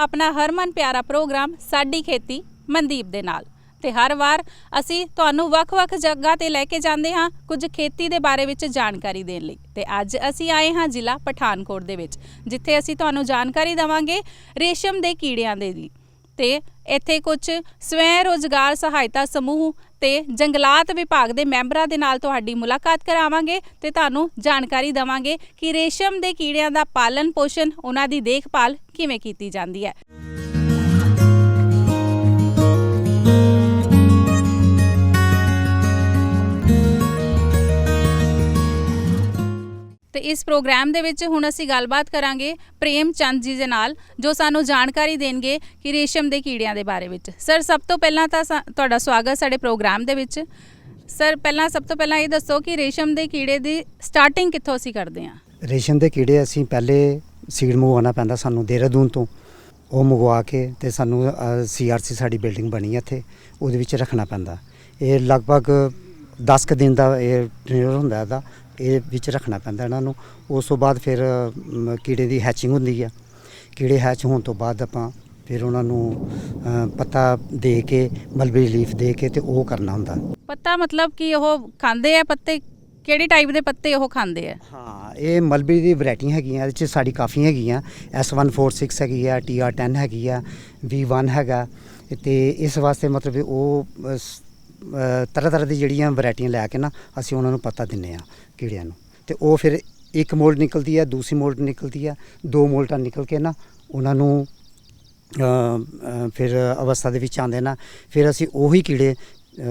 ਆਪਣਾ ਹਰਮਨ ਪਿਆਰਾ ਪ੍ਰੋਗਰਾਮ ਸਾਡੀ ਖੇਤੀ ਮਨਦੀਪ ਦੇ ਨਾਲ। ਤੇ ਹਰ ਵਾਰ ਅਸੀਂ ਤੁਹਾਨੂੰ ਵੱਖ-ਵੱਖ ਜਗ੍ਹਾ ਤੇ ਲੈ ਕੇ ਜਾਂਦੇ ਹਾਂ ਕੁਝ ਖੇਤੀ ਦੇ ਬਾਰੇ ਵਿੱਚ ਜਾਣਕਾਰੀ ਦੇਣ ਲਈ। ਤੇ ਅੱਜ ਅਸੀਂ ਆਏ ਹਾਂ ਜ਼ਿਲ੍ਹਾ ਪਠਾਨਕੋਟ ਦੇ ਵਿੱਚ, ਜਿੱਥੇ ਅਸੀਂ ਤੁਹਾਨੂੰ ਜਾਣਕਾਰੀ ਦਵਾਂਗੇ ਰੇਸ਼ਮ ਦੇ ਕੀੜਿਆਂ ਦੇ ਦੀ। ਤੇ ਇੱਥੇ ਕੁਝ ਸਵੈ ਰੋਜ਼ਗਾਰ ਸਹਾਇਤਾ ਸਮੂਹ ਤੇ ਜੰਗਲਾਤ ਵਿਭਾਗ ਦੇ ਮੈਂਬਰਾਂ ਦੇ ਨਾਲ ਤੁਹਾਡੀ ਮੁਲਾਕਾਤ ਕਰਾਵਾਂਗੇ ਤੇ ਤੁਹਾਨੂੰ ਜਾਣਕਾਰੀ ਦਵਾਂਗੇ ਕਿ ਰੇਸ਼ਮ ਦੇ ਕੀੜਿਆਂ ਦਾ ਪਾਲਣ ਪੋਸ਼ਣ ਉਹਨਾਂ ਦੀ ਦੇਖਭਾਲ ਕਿਵੇਂ ਕੀਤੀ ਜਾਂਦੀ ਹੈ। ਤੇ ਇਸ ਪ੍ਰੋਗਰਾਮ ਦੇ ਵਿੱਚ ਹੁਣ ਅਸੀਂ ਗੱਲਬਾਤ ਕਰਾਂਗੇ ਪ੍ਰੇਮ ਚੰਦ ਜੀ ਦੇ ਨਾਲ, ਜੋ ਸਾਨੂੰ ਜਾਣਕਾਰੀ ਦੇਣਗੇ ਕਿ ਰੇਸ਼ਮ ਦੇ ਕੀੜਿਆਂ ਦੇ ਬਾਰੇ ਵਿੱਚ। ਸਰ ਸਭ ਤੋਂ ਪਹਿਲਾਂ ਤਾਂ ਸਾ- ਤੁਹਾਡਾ ਸਵਾਗਤ ਸਾਡੇ ਪ੍ਰੋਗਰਾਮ ਦੇ ਵਿੱਚ। ਸਰ ਪਹਿਲਾਂ ਸਭ ਤੋਂ ਪਹਿਲਾਂ ਇਹ ਦੱਸੋ ਕਿ ਰੇਸ਼ਮ ਦੇ ਕੀੜੇ ਦੀ ਸਟਾਰਟਿੰਗ ਕਿੱਥੋਂ ਅਸੀਂ ਕਰਦੇ ਹਾਂ? ਰੇਸ਼ਮ ਦੇ ਕੀੜੇ ਅਸੀਂ ਪਹਿਲੇ ਸੀਡ ਮੰਗਵਾਉਣਾ ਪੈਂਦਾ ਸਾਨੂੰ ਦੇਹਰਾਦੂਨ ਤੋਂ। ਉਹ ਮੰਗਵਾ ਕੇ ਤੇ ਸਾਨੂੰ ਸੀਆਰਸੀ ਸਾਡੀ ਬਿਲਡਿੰਗ ਬਣੀ ਹੈ ਇੱਥੇ। ਉਹਦੇ ਵਿੱਚ ਰੱਖਣਾ ਪੈਂਦਾ। ਇਹ ਲਗਭਗ 10 ਕੁ ਦਿਨ ਦਾ ਇਹ ਟ੍ਰੇਨਰ ਹੁੰਦਾ ਇਹਦਾ। ਇਹ ਵਿੱਚ ਰੱਖਣਾ ਪੈਂਦਾ ਇਹਨਾਂ ਨੂੰ। ਉਸ ਤੋਂ ਬਾਅਦ ਫਿਰ ਕੀੜੇ ਦੀ ਹੈਚਿੰਗ ਹੁੰਦੀ ਹੈ ਕੀੜੇ ਹੈਚ ਹੋਣ ਤੋਂ ਬਾਅਦ ਆਪਾਂ ਫਿਰ ਉਹਨਾਂ ਨੂੰ ਅ, ਪੱਤਾ ਦੇ ਕੇ ਮਲਬਰੀ ਲੀਫ ਦੇ ਕੇ ਤੇ ਉਹ ਕਰਨਾ ਹੁੰਦਾ। ਪੱਤਾ ਮਤਲਬ ਕਿ ਉਹ ਖਾਂਦੇ ਆ ਪੱਤੇ? ਕਿਹੜੀ ਟਾਈਪ ਦੇ ਪੱਤੇ ਉਹ ਖਾਂਦੇ ਆ? ਹਾਂ ਇਹ ਮਲਬਰੀ ਦੀ ਵੈਰਾਈਟੀ ਹੈਗੀਆਂ ਇਹਦੇ ਚ ਸਾਡੀ ਕਾਫੀ ਹੈਗੀਆਂ। S146 ਹੈਗੀ ਆ TR10 ਹੈਗੀ ਆ V1 ਹੈਗਾ। ਤੇ ਇਸ ਵਾਸਤੇ ਮਤਲਬ ਵੀ ਉਹ ਤਰ੍ਹਾਂ ਤਰ੍ਹਾਂ ਦੀ ਜਿਹੜੀਆਂ ਵੈਰਾਈਟੀਆਂ ਲੈ ਕੇ ਨਾ ਅਸੀਂ ਉਹਨਾਂ ਨੂੰ ਪਤਾ ਦਿੰਨੇ ਆ ਕੀੜਿਆਂ ਨੂੰ। ਤੇ ਉਹ ਫਿਰ ਇੱਕ ਮੋਲਡ ਨਿਕਲਦੀ ਆ ਦੂਸਰੀ ਮੋਲਡ ਨਿਕਲਦੀ ਆ ਦੋ ਮੋਲਟਾਂ ਨਿਕਲ ਕੇ ਨਾ ਉਹਨਾਂ ਨੂੰ ਫਿਰ ਅਵਸਥਾ ਦੇ ਵਿੱਚ ਆਉਂਦੇ ਨਾ ਫਿਰ ਅਸੀਂ ਉਹੀ ਕੀੜੇ ਅ,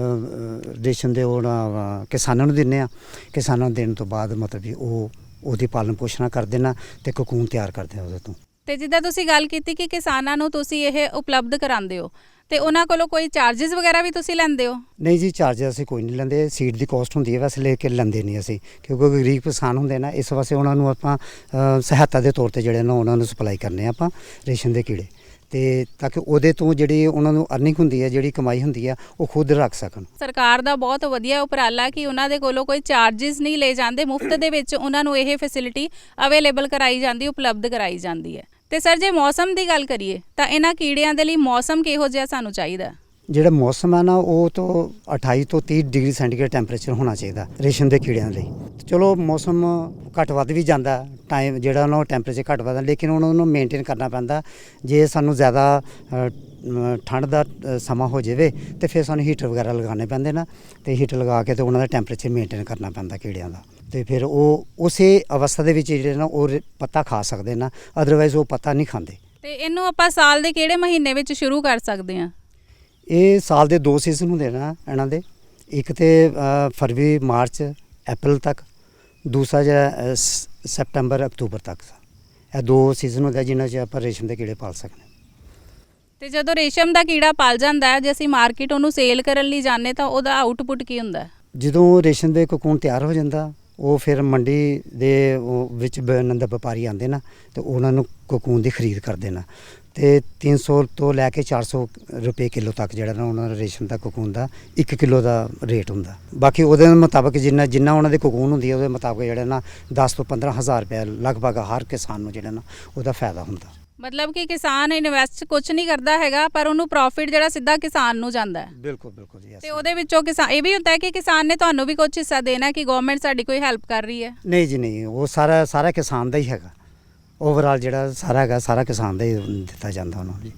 ਰੇਸ਼ਮ ਦੇ ਉਹਨਾਂ ਕਿਸਾਨਾਂ ਨੂੰ ਦਿੰਨੇ ਆ। ਕਿਸਾਨਾਂ ਨੂੰ ਦੇਣ ਤੋਂ ਬਾਅਦ ਮਤਲਬ ਵੀ ਉਹ ਉਹਦੀ ਪਾਲਣ ਪੋਸ਼ਣ ਕਰਦੇ ਨਾ ਤੇ ਕੋਕੂਨ ਤਿਆਰ ਕਰਦੇ ਆ ਉਹਦੇ ਤੋਂ। ਤੇ ਜਿੱਦਾਂ ਤੁਸੀਂ ਗੱਲ ਕੀਤੀ ਕਿ ਕਿਸਾਨਾਂ ਨੂੰ ਤੁਸੀਂ ਇਹ ਉਪਲਬਧ ਕਰਾਉਂਦੇ ਹੋ ਤੇ ਉਹਨਾਂ ਕੋਲੋਂ ਕੋਈ ਚਾਰजेस ਵਗੈਰਾ ਵੀ ਤੁਸੀਂ ਲੈਂਦੇ ਹੋ? ਨਹੀਂ ਜੀ ਚਾਰਜ ਅਸੀਂ ਕੋਈ ਨਹੀਂ ਲੈਂਦੇ। ਸੀਟ ਦੀ ਕੋਸਟ ਹੁੰਦੀ ਹੈ ਵੈਸੇ ਲੈ ਕੇ ਲੈਂਦੇ ਨਹੀਂ ਅਸੀਂ। ਕਿਉਂਕਿ ਗਰੀਬ ਕਿਸਾਨ ਹੁੰਦੇ ਨਾ ਇਸ ਵਾਸਤੇ ਉਹਨਾਂ ਨੂੰ ਆਪਾਂ ਸਹਾਇਤਾ ਦੇ ਤੌਰ ਤੇ ਜਿਹੜੇ ਨਾ ਉਹਨਾਂ ਨੂੰ ਸਪਲਾਈ ਕਰਨੇ ਆ ਆਪਾਂ ਰੇਸ਼ਨ ਦੇ ਕੀੜੇ। ਤੇ ਤਾਂ ਕਿ ਉਹਦੇ ਤੋਂ ਜਿਹੜੀ ਉਹਨਾਂ ਨੂੰ ਅਰਨਿੰਗ ਹੁੰਦੀ ਹੈ ਜਿਹੜੀ ਕਮਾਈ ਹੁੰਦੀ ਆ ਉਹ ਖੁਦ ਰੱਖ ਸਕਣ। ਸਰਕਾਰ ਦਾ ਬਹੁਤ ਵਧੀਆ ਉਪਰਾਲਾ ਕਿ ਉਹਨਾਂ ਦੇ ਕੋਲੋਂ ਕੋਈ ਚਾਰजेस ਨਹੀਂ ਲਏ ਜਾਂਦੇ। ਮੁਫਤ ਦੇ ਵਿੱਚ ਉਹਨਾਂ ਨੂੰ ਇਹ ਫੈਸਿਲਿਟੀ ਅਵੇਲੇਬਲ ਕਰਾਈ ਜਾਂਦੀ ਉਪਲਬਧ ਕਰਾਈ ਜਾਂਦੀ ਹੈ। ਤੇ ਸਰ, ਜੇ ਮੌਸਮ ਦੀ ਗੱਲ ਕਰੀਏ, ਤਾਂ ਇਹਨਾਂ ਕੀੜਿਆਂ ਦੇ ਲਈ ਮੌਸਮ ਕਿਹੋ ਜਿਹਾ ਸਾਨੂੰ ਚਾਹੀਦਾ? ਜਿਹੜਾ ਮੌਸਮ ਹੈ ਨਾ, ਉਹ ਤੋਂ 28 ਤੋਂ 30 ਡਿਗਰੀ ਸੈਂਟੀਗ੍ਰੇਡ ਟੈਂਪਰੇਚਰ ਹੋਣਾ ਚਾਹੀਦਾ ਰੇਸ਼ਮ ਦੇ ਕੀੜਿਆਂ ਲਈ। ਚਲੋ, ਮੌਸਮ ਘੱਟ ਵੱਧ ਵੀ ਜਾਂਦਾ, ਟਾਈਮ ਜਿਹੜਾ ਉਹਨਾਂ ਟੈਂਪਰੇਚਰ ਘੱਟ ਵੱਧਦਾ, ਲੇਕਿਨ ਉਹਨਾਂ ਨੂੰ ਮੇਨਟੇਨ ਕਰਨਾ ਪੈਂਦਾ, ਜੇ ਸਾਨੂੰ ਜ਼ਿਆਦਾ ਠੰਡ ਦਾ ਸਮਾਂ ਹੋ ਜਾਵੇ, ਤੇ ਫਿਰ ਸਾਨੂੰ ਹੀਟਰ ਵਗੈਰਾ ਲਗਾਉਣੇ ਪੈਂਦੇ ਨਾ, ਤੇ ਹੀਟਰ ਲਗਾ ਕੇ ਤੇ ਉਹਨਾਂ ਦਾ ਟੈਂਪਰੇਚਰ ਮੇਨਟੇਨ ਕਰਨਾ ਪੈਂਦਾ ਕੀੜਿਆਂ ਦਾ। ਤੇ ਫਿਰ ਉਹ ਉਸੇ ਅਵਸਥਾ ਦੇ ਵਿੱਚ ਜਿਹੜੇ ਨਾ ਉਹ ਪੱਤਾ ਖਾ ਸਕਦੇ ਨਾ ਅਦਰਵਾਈਜ਼ ਉਹ ਪੱਤਾ ਨਹੀਂ ਖਾਂਦੇ। ਤੇ ਇਹਨੂੰ ਆਪਾਂ ਸਾਲ ਦੇ ਕਿਹੜੇ ਮਹੀਨੇ ਵਿੱਚ ਸ਼ੁਰੂ ਕਰ ਸਕਦੇ ਹਾਂ? ਇਹ ਸਾਲ ਦੇ ਦੋ ਸੀਜ਼ਨ ਹੁੰਦੇ ਨੇ ਇਹਨਾਂ ਦੇ। ਇੱਕ ਤੇ ਫਰਵਰੀ ਮਾਰਚ ਅਪ੍ਰੈਲ ਤੱਕ ਦੂਸਰਾ ਜਿਹੜਾ ਅ, ਸ- ਸਤੰਬਰ ਅਕਤੂਬਰ ਤੱਕ। ਇਹ ਦੋ ਸੀਜ਼ਨ ਹੁੰਦੇ ਆ ਜਿਨ੍ਹਾਂ 'ਚ ਆਪਾਂ ਰੇਸ਼ਮ ਦੇ ਕੀੜੇ ਪਾਲ ਸਕਦੇ ਤੇ ਜਦੋਂ ਰੇਸ਼ਮ ਦਾ ਕੀੜਾ ਪਲ ਜਾਂਦਾ ਹੈ ਜੇ ਅਸੀਂ ਮਾਰਕੀਟ ਉਹਨੂੰ ਸੇਲ ਕਰਨ ਲਈ ਜਾਂਦੇ ਤਾਂ ਉਹਦਾ ਆਊਟਪੁੱਟ ਕੀ ਹੁੰਦਾ ਜਦੋਂ ਰੇਸ਼ਮ ਦੇ ਕੋਕੂਨ ਤਿਆਰ ਹੋ ਜਾਂਦਾ ਉਹ ਫਿਰ ਮੰਡੀ ਦੇ ਉਹ ਵਿੱਚ ਨੰਦ ਵਪਾਰੀ ਆਉਂਦੇ ਨਾ, ਤੇ ਉਹਨਾਂ ਨੂੰ ਕੋਕੂਨ ਦੀ ਖਰੀਦ ਕਰਦੇ ਨਾ। ਤੇ 300 ਤੋਂ ਲੈ ਕੇ 400 ਰੁਪਏ ਕਿਲੋ ਤੱਕ ਜਿਹੜਾ ਨਾ ਉਹਨਾਂ ਦਾ ਰੇਸ਼ਮ ਦਾ ਕੋਕੂਨ ਦਾ 1 ਕਿਲੋ ਦਾ ਰੇਟ ਹੁੰਦਾ। ਬਾਕੀ ਉਹਦੇ ਮੁਤਾਬਕ ਜਿੰਨਾ ਜਿੰਨਾ ਉਹਨਾਂ ਦੇ ਕੋਕੂਨ ਹੁੰਦੀ ਹੈ ਉਹਦੇ ਮੁਤਾਬਕ ਜਿਹੜਾ ਨਾ 10 ਤੋਂ 15 ਹਜ਼ਾਰ ਰੁਪਏ ਲਗਭਗ ਹਰ ਕਿਸਾਨ ਨੂੰ ਜਿਹੜਾ ਨਾ ਉਹਦਾ ਫਾਇਦਾ ਹੁੰਦਾ। ਮਤਲਬ ਕਿ ਕਿਸਾਨ ਇਨਵੈਸਟ ਕੁਝ ਨਹੀਂ ਕਰਦਾ ਹੈਗਾ ਪਰ ਉਹਨੂੰ ਪ੍ਰੋਫਿਟ ਜਿਹੜਾ ਸਿੱਧਾ ਕਿਸਾਨ ਨੂੰ ਜਾਂਦਾ ਹੈ। ਬਿਲਕੁਲ ਬਿਲਕੁਲ ਜੀ ਤੇ ਉਹਦੇ ਵਿੱਚੋਂ ਕਿਸਾਨ ਇਹ ਵੀ ਹੁੰਦਾ ਹੈ ਕਿ ਕਿਸਾਨ ਨੇ ਤੁਹਾਨੂੰ ਵੀ ਕੁਝ ਹਿੱਸਾ ਦੇਣਾ ਕਿ ਗਵਰਨਮੈਂਟ ਸਾਡੀ ਕੋਈ ਹੈਲਪ ਕਰ ਰਹੀ ਹੈ? ਨਹੀਂ ਜੀ ਨਹੀਂ ਉਹ ਸਾਰਾ ਸਾਰਾ ਕਿਸਾਨ ਦਾ ਹੀ ਹੈਗਾ। ਓਵਰਆਲ ਜਿਹੜਾ ਸਾਰਾ ਹੈਗਾ ਸਾਰਾ ਕਿਸਾਨ ਦਾ ਹੀ ਦਿੱਤਾ ਜਾਂਦਾ ਉਹਨਾਂ ਨੂੰ ਜੀ।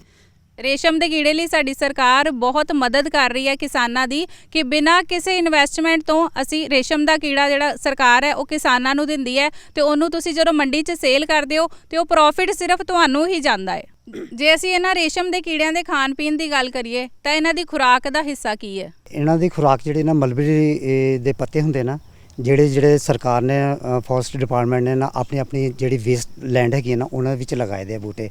ਰੇਸ਼ਮ ਦੇ ਕੀੜੇ ਲਈ ਸਾਡੀ ਸਰਕਾਰ ਬਹੁਤ ਮਦਦ ਕਰ ਰਹੀ ਹੈ ਕਿਸਾਨਾਂ ਦੀ ਕਿ ਬਿਨਾਂ ਕਿਸੇ ਇਨਵੈਸਟਮੈਂਟ ਤੋਂ ਅਸੀਂ ਰੇਸ਼ਮ ਦਾ ਕੀੜਾ ਜਿਹੜਾ ਸਰਕਾਰ ਹੈ, ਉਹ ਕਿਸਾਨਾਂ ਨੂੰ ਦਿੰਦੀ ਹੈ ਤੇ ਉਹਨੂੰ ਤੁਸੀਂ ਜਦੋਂ ਮੰਡੀ 'ਚ ਸੇਲ ਕਰਦੇ ਹੋ ਤੇ ਉਹ ਪ੍ਰੋਫਿਟ ਸਿਰਫ ਤੁਹਾਨੂੰ ਹੀ ਜਾਂਦਾ ਹੈ। ਜੇ ਅਸੀਂ ਇਹਨਾਂ ਰੇਸ਼ਮ ਦੇ ਕੀੜਿਆਂ ਦੇ ਖਾਣ ਪੀਣ ਦੀ ਗੱਲ ਕਰੀਏ, ਤਾਂ ਇਹਨਾਂ ਦੀ ਖੁਰਾਕ ਦਾ ਹਿੱਸਾ ਕੀ ਹੈ? ਇਹਨਾਂ ਦੀ ਖੁਰਾਕ ਜਿਹੜੀ ਨਾ ਮਲਬਰੀ ਦੇ ਪੱਤੇ ਹੁੰਦੇ ਨਾ, ਜਿਹੜੇ ਜਿਹੜੇ ਸਰਕਾਰ ਨੇ ਫੋਰੈਸਟ ਡਿਪਾਰਟਮੈਂਟ ਨੇ ਨਾ ਆਪਣੀ ਆਪਣੀ ਜਿਹੜੀ ਵੇਸਟ ਲੈਂਡ ਹੈਗੀ ਹੈ ਨਾ, ਉਹਨਾਂ ਵਿੱਚ ਲਗਾਏ ਦੇ ਬੂਟੇ।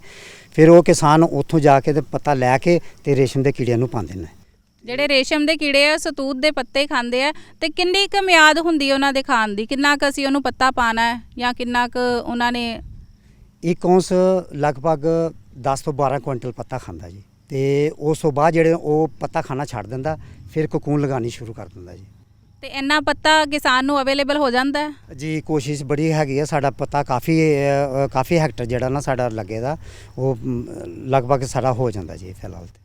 ਫਿਰ ਉਹ ਕਿਸਾਨ ਉੱਥੋਂ ਜਾ ਕੇ ਤੇ ਪੱਤਾ ਲੈ ਕੇ ਤੇ ਰੇਸ਼ਮ ਦੇ ਕੀੜਿਆਂ ਨੂੰ ਪਾਉਂਦੇ ਨੇ। ਜਿਹੜੇ ਰੇਸ਼ਮ ਦੇ ਕੀੜੇ ਆ ਸਤੂਤ ਦੇ ਪੱਤੇ ਖਾਂਦੇ ਆ ਤੇ ਕਿੰਨੀ ਕੁ ਮਿਆਦ ਹੁੰਦੀ ਉਹਨਾਂ ਦੇ ਖਾਣ ਦੀ? ਕਿੰਨਾ ਕੁ ਅਸੀਂ ਉਹਨੂੰ ਪੱਤਾ ਪਾਣਾ ਹੈ ਜਾਂ ਕਿੰਨਾ ਕੁ ਉਹਨਾਂ ਨੇ ਇੱਕ ਔਂਸ ਲਗਭਗ 10 ਤੋਂ 12 ਕੁਇੰਟਲ ਪੱਤਾ ਖਾਂਦਾ ਜੀ। ਤੇ ਉਸ ਤੋਂ ਬਾਅਦ ਜਿਹੜੇ ਉਹ ਪੱਤਾ ਖਾਣਾ ਛੱਡ ਦਿੰਦਾ ਫਿਰ ਕੋਕੂਨ ਲਗਾਉਣੀ ਸ਼ੁਰੂ ਕਰ ਦਿੰਦਾ ਜੀ। ਤੇ ਇੰਨਾ ਪੱਤਾ ਕਿਸਾਨ ਨੂੰ ਅਵੇਲੇਬਲ ਹੋ ਜਾਂਦਾ ਹੈ? ਜੀ ਕੋਸ਼ਿਸ਼ ਬੜੀ ਹੈਗੀ ਆ ਸਾਡਾ ਪਤਾ ਕਾਫੀ ਅ, ਕਾਫੀ ਹੈਕਟਰ ਜਿਹੜਾ ਨਾ ਸਾਡਾ ਲੱਗੇਦਾ ਉਹ ਮ, ਲਗਭਗ ਸਾਡਾ ਹੋ ਜਾਂਦਾ ਜੀ ਫਿਲਹਾਲ ਤੇ।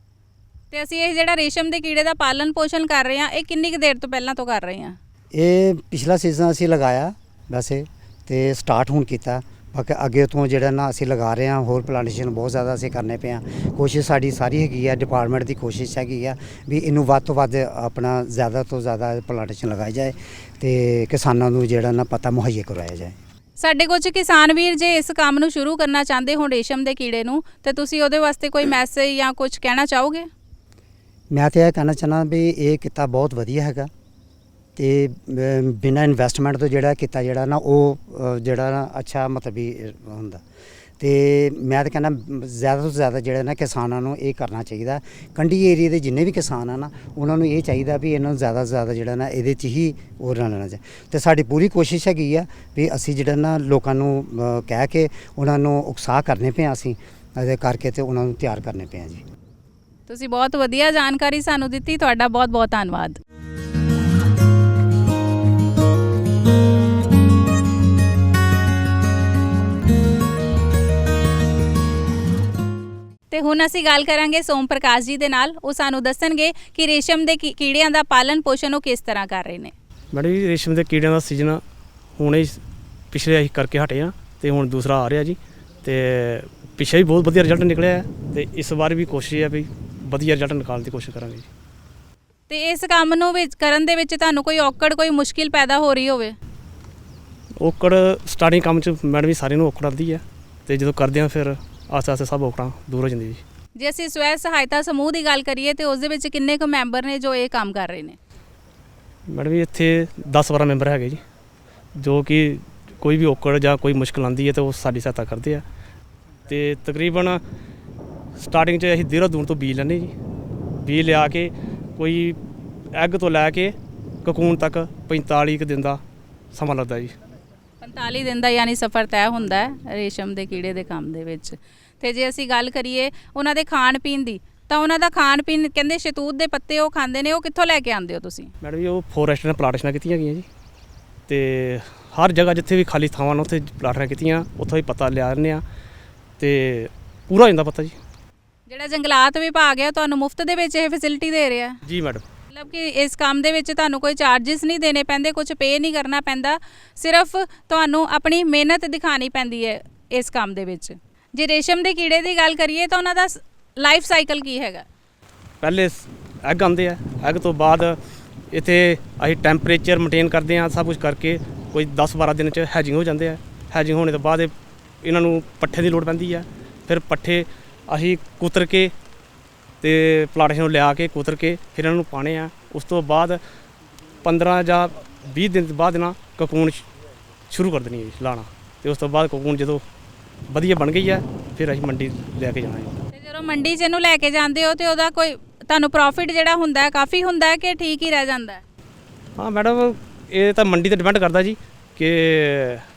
ਤੇ ਅਸੀਂ ਇਹ ਜਿਹੜਾ ਰੇਸ਼ਮ ਦੇ ਕੀੜੇ ਦਾ ਪਾਲਣ ਪੋਸ਼ਣ ਕਰ ਰਹੇ ਹਾਂ ਇਹ ਕਿੰਨੀ ਕੁ ਦੇਰ ਤੋਂ ਪਹਿਲਾਂ ਤੋਂ ਕਰ ਰਹੇ ਹਾਂ? ਇਹ ਪਿਛਲਾ ਸੀਜ਼ਨ ਅਸੀਂ ਲਗਾਇਆ ਵੈਸੇ ਤੇ ਸਟਾਰਟ ਹੁਣ ਕੀਤਾ। ਬਾਕੀ ਅੱਗੇ ਤੋਂ ਜਿਹੜਾ ਨਾ ਅਸੀਂ ਲਗਾ ਰਹੇ ਹਾਂ ਹੋਰ ਪਲਾਂਟੇਸ਼ਨ ਬਹੁਤ ਜ਼ਿਆਦਾ ਅਸੀਂ ਕਰਨੇ ਹਾਂ। ਕੋਸ਼ਿਸ਼ ਸਾਡੀ ਸਾਰੀ ਹੈਗੀ ਆ ਡਿਪਾਰਟਮੈਂਟ ਦੀ ਕੋਸ਼ਿਸ਼ ਹੈਗੀ ਆ ਵੀ ਇਹਨੂੰ ਵੱਧ ਤੋਂ ਵੱਧ ਆਪਣਾ ਜ਼ਿਆਦਾ ਤੋਂ ਜ਼ਿਆਦਾ ਪਲਾਂਟੇਸ਼ਨ ਲਗਾਈ ਜਾਏ ਤੇ ਕਿਸਾਨਾਂ ਨੂੰ ਜਿਹੜਾ ਨਾ ਪਤਾ ਮੁਹੱਈਆ ਕਰਵਾਇਆ ਜਾਏ। ਸਾਡੇ ਕੁਝ ਕਿਸਾਨ ਵੀਰ ਜੇ ਇਸ ਕੰਮ ਨੂੰ ਸ਼ੁਰੂ ਕਰਨਾ ਚਾਹੁੰਦੇ ਹੋਣ ਰੇਸ਼ਮ ਦੇ ਕੀੜੇ ਨੂੰ ਤੇ ਤੁਸੀਂ ਉਹਦੇ ਵਾਸਤੇ ਕੋਈ ਮੈਸੇਜ ਜਾਂ ਕੁਝ ਕਹਿਣਾ ਚਾਹੋਗੇ? ਮੈਂ ਤਾਂ ਇਹ ਕਹਿਣਾ ਚਾਹੁੰਦਾ ਵੀ ਇਹ ਕਿੱਤਾ ਬਹੁਤ ਵਧੀਆ ਹੈਗਾ। ਤੇ ਅਮ, ਬਿਨਾਂ ਇਨਵੈਸਟਮੈਂਟ ਤੋਂ ਜਿਹੜਾ ਕੀਤਾ ਜਿਹੜਾ ਨਾ ਉਹ ਜਿਹੜਾ ਨਾ ਅੱਛਾ ਮਤਲਬ ਵੀ ਹੁੰਦਾ। ਤੇ ਮੈਂ ਤਾਂ ਕਹਿੰਦਾ ਜ਼ਿਆਦਾ ਤੋਂ ਜ਼ਿਆਦਾ ਜਿਹੜਾ ਨਾ ਕਿਸਾਨਾਂ ਨੂੰ ਇਹ ਕਰਨਾ ਚਾਹੀਦਾ। ਕੰਢੀ ਏਰੀਆ ਦੇ ਜਿੰਨੇ ਵੀ ਕਿਸਾਨ ਆ ਨਾ ਉਹਨਾਂ ਨੂੰ ਇਹ ਚਾਹੀਦਾ ਵੀ ਇਹਨਾਂ ਨੂੰ ਜ਼ਿਆਦਾ ਤੋਂ ਜ਼ਿਆਦਾ ਜਿਹੜਾ ਨਾ ਇਹਦੇ 'ਚ ਹੀ ਉਹ ਲੈਣਾ ਚਾਹੀਦਾ। ਤੇ ਸਾਡੀ ਪੂਰੀ ਕੋਸ਼ਿਸ਼ ਹੈਗੀ ਆ ਵੀ ਅਸੀਂ ਜਿਹੜਾ ਨਾ ਲੋਕਾਂ ਨੂੰ ਕਹਿ ਕੇ ਉਹਨਾਂ ਨੂੰ ਉਕਸਾਹ ਕਰਨੇ ਪਏ ਹਾਂ ਅਸੀਂ ਇਹਦੇ ਕਰਕੇ ਤੇ ਉਹਨਾਂ ਨੂੰ ਤਿਆਰ ਕਰਨੇ ਪਏ ਹਾਂ ਜੀ। ਤੁਸੀਂ ਬਹੁਤ ਵਧੀਆ ਜਾਣਕਾਰੀ ਸਾਨੂੰ ਦਿੱਤੀ ਤੁਹਾਡਾ ਬਹੁਤ ਬਹੁਤ ਧੰਨਵਾਦ। ਤੇ ਹੁਣ ਅਸੀਂ ਗੱਲ ਕਰਾਂਗੇ ਸੋਮ ਪ੍ਰਕਾਸ਼ ਜੀ ਦੇ ਨਾਲ। ਉਹ ਸਾਨੂੰ ਦੱਸਣਗੇ ਕਿ ਰੇਸ਼ਮ ਦੇ ਕੀ- ਕੀੜਿਆਂ ਦਾ ਪਾਲਣ ਪੋਸ਼ਣ ਉਹ ਕਿਸ ਤਰ੍ਹਾਂ ਕਰ ਰਹੇ ਨੇ। ਮੈਡਮ ਜੀ ਰੇਸ਼ਮ ਦੇ ਕੀੜਿਆਂ ਦਾ ਸੀਜ਼ਨ ਹੁਣੇ ਹੀ ਪਿਛਲੇ ਅਸੀਂ ਕਰਕੇ ਹਟੇ ਆ ਤੇ ਹੁਣ ਦੂਸਰਾ ਆ ਰਿਹਾ ਜੀ। ਤੇ ਪਿਛੇ ਵੀ ਬਹੁਤ ਵਧੀਆ ਰਿਜ਼ਲਟ ਨਿਕਲਿਆ ਹੈ ਤੇ ਇਸ ਵਾਰ ਵੀ ਕੋਸ਼ਿਸ਼ ਹੈ ਵੀ ਵਧੀਆ ਰਿਜ਼ਲਟ ਨਿਕਾਲਣ ਦੀ ਕੋਸ਼ਿਸ਼ ਕਰਾਂਗੇ ਜੀ। ਤੇ ਇਸ ਕੰਮ ਨੂੰ ਵਿੱਚ ਕਰਨ ਦੇ ਵਿੱਚ ਤੁਹਾਨੂੰ ਕੋਈ ਔਕੜ ਕੋਈ ਮੁਸ਼ਕਿਲ ਪੈਦਾ ਹੋ ਰਹੀ ਹੋਵੇ? ਔਕੜ ਸਟਾਰਟਿੰਗ ਕੰਮ 'ਚ ਮੈਡਮ ਜੀ ਸਾਰਿਆਂ ਨੂੰ ਔਕੜ ਆਉਂਦੀ ਹੈ ਤੇ ਜਦੋਂ ਕਰਦੇ ਆ ਫਿਰ ਆਸਤੇ ਆਸਤੇ ਸਭ ਔਕੜਾਂ ਦੂਰ ਹੋ ਜਾਂਦੀ ਜੀ। ਜੇ ਅਸੀਂ ਸਵੈ ਸਹਾਇਤਾ ਸਮੂਹ ਦੀ ਗੱਲ ਕਰੀਏ ਤੇ ਉਸ ਦੇ ਵਿੱਚ ਕਿੰਨੇ ਕੁ ਮੈਂਬਰ ਨੇ ਜੋ ਇਹ ਕੰਮ ਕਰ ਰਹੇ ਨੇ? ਮੈਡਮ ਜੀ ਇੱਥੇ 10 12 ਮੈਂਬਰ ਹੈਗੇ ਜੀ। ਜੋ ਕਿ ਕੋਈ ਵੀ ਔਕੜ ਜਾਂ ਕੋਈ ਮੁਸ਼ਕਲ ਆਉਂਦੀ ਹੈ ਤੇ ਉਹ ਸਾਡੀ ਸਹਾਇਤਾ ਕਰਦੇ ਆ। ਤੇ ਤਕਰੀਬਨ ਸਟਾਰਟਿੰਗ 'ਚ ਅਸੀਂ ਦੇਹਰਾਦੂਨ ਤੋਂ ਬੀਜ ਲੈਂਦੇ ਜੀ। ਬੀਜ ਲਿਆ ਕੇ ਕੋਈ ਐਗ ਤੋਂ ਲੈ ਕੇ ਕਕੂਨ ਤੱਕ 45 ਕੁ ਦਿਨ ਦਾ ਸਮਾਂ ਲੱਗਦਾ ਜੀ। 45 ਦਿਨ ਦਾ ਯਾਨੀ ਸਫ਼ਰ ਤੈਅ ਹੁੰਦਾ ਹੈ ਰੇਸ਼ਮ ਦੇ ਕੀੜੇ ਦੇ ਕੰਮ ਦੇ ਵਿੱਚ। ਤੇ ਜੇ ਅਸੀਂ ਗੱਲ ਕਰੀਏ ਉਹਨਾਂ ਦੇ ਖਾਣ ਪੀਣ ਦੀ ਤਾਂ ਉਹਨਾਂ ਦਾ ਖਾਣ ਪੀਣ ਕਹਿੰਦੇ ਸ਼ਤੂਤ ਦੇ ਪੱਤੇ ਉਹ ਖਾਂਦੇ ਨੇ ਉਹ ਕਿੱਥੋਂ ਲੈ ਕੇ ਆਉਂਦੇ ਹੋ ਤੁਸੀਂ? ਮੈਡਮ ਜੀ ਉਹ ਫੋਰੈਸਟ ਨੇ ਪਲਾਟੇਸ਼ਨਾਂ ਕੀਤੀਆਂ ਗਈਆਂ ਜੀ। ਤੇ ਹਰ ਜਗ੍ਹਾ ਜਿੱਥੇ ਵੀ ਖਾਲੀ ਥਾਵਾਂ ਨੇ ਉੱਥੇ ਪਲਾਟੇਸ਼ਨਾਂ ਕੀਤੀਆਂ ਉੱਥੋਂ ਹੀ ਪਤਾ ਲਿਆ ਦਿੰਦੇ ਆ ਤੇ ਪੂਰਾ ਹੋ ਜਾਂਦਾ ਪਤਾ ਜੀ। ਜਿਹੜਾ ਜੰਗਲਾਤ ਵਿਭਾਗ ਹੈ ਤੁਹਾਨੂੰ ਮੁਫਤ ਦੇ ਵਿੱਚ ਇਹ ਫੈਸਿਲਿਟੀ ਦੇ ਰਿਹਾ ਜੀ ਮੈਡਮ। ਮਤਲਬ ਕਿ ਇਸ ਕੰਮ ਦੇ ਵਿੱਚ ਤੁਹਾਨੂੰ ਕੋਈ ਚਾਰजेस ਨਹੀਂ ਦੇਣੇ ਪੈਂਦੇ ਕੁਝ ਪੇ ਨਹੀਂ ਕਰਨਾ ਪੈਂਦਾ, ਸਿਰਫ ਤੁਹਾਨੂੰ ਆਪਣੀ ਮਿਹਨਤ ਦਿਖਾਣੀ ਪੈਂਦੀ ਹੈ ਇਸ ਕੰਮ ਦੇ ਵਿੱਚ। ਜੇ ਰੇਸ਼ਮ ਦੇ ਕੀੜੇ ਦੀ ਗੱਲ ਕਰੀਏ ਤਾਂ ਉਹਨਾਂ ਦਾ ਲਾਈਫ ਸਾਈਕਲ ਕੀ ਹੈਗਾ? ਪਹਿਲੇ ਐਗ ਆਉਂਦੇ ਆ ਐਗ ਤੋਂ ਬਾਅਦ ਇੱਥੇ ਅਸੀਂ ਟੈਂਪਰੇਚਰ ਮੇਨਟੇਨ ਕਰਦੇ ਆ ਸਭ ਕੁਝ ਕਰਕੇ ਕੋਈ 10-12 ਦਿਨ ਚ ਹੈਜਿੰਗ ਹੋ ਜਾਂਦੇ ਆ। ਹੈਜਿੰਗ ਹੋਣੇ ਤੋਂ ਬਾਅਦ ਇਹਨਾਂ ਨੂੰ ਪੱਠੇ ਦੀ ਲੋੜ ਪੈਂਦੀ ਆ। ਫਿਰ ਪੱਠੇ ਅਸੀਂ ਕੁਤਰ ਕੇ ਤੇ ਪਲਾਟੇਸ਼ਨ ਨੂੰ ਲਿਆ ਕੇ ਕੁਤਰ ਕੇ ਫਿਰ ਇਹਨਾਂ ਨੂੰ ਪਾਣੇ ਆ। ਉਸ ਤੋਂ ਬਾਅਦ 15 ਜਾਂ 20 ਦਿਨ ਬਾਅਦ ਨਾ ਕਕੂਨ ਸ਼ੁਰੂ ਕਰ ਦੇਣੀ ਹੈ ਜੀ ਲਾਣਾ ਤੇ ਉਸ ਤੋਂ ਬਾਅਦ ਕਕੂਨ ਜਦੋਂ ਵਧੀਆ ਬਣ ਗਈ ਆ ਫਿਰ ਅਸੀਂ ਮੰਡੀ ਲੈ ਕੇ ਜਾਣਾ ਜੀ। ਤੇ ਜਦੋਂ ਮੰਡੀ 'ਚ ਇਹਨੂੰ ਲੈ ਕੇ ਜਾਂਦੇ ਹੋ ਤੇ ਉਹਦਾ ਕੋਈ ਤੁਹਾਨੂੰ ਪ੍ਰੋਫਿਟ ਜਿਹੜਾ ਹੁੰਦਾ ਹੈ ਕਾਫੀ ਹੁੰਦਾ ਹੈ ਕਿ ਠੀਕ ਹੀ ਰਹਿ ਜਾਂਦਾ ਹੈ? ਹਾਂ ਮੈਡਮ ਇਹ ਤਾਂ ਮੰਡੀ ਤੇ ਡਿਪੈਂਡ ਕਰਦਾ ਜੀ ਕਿ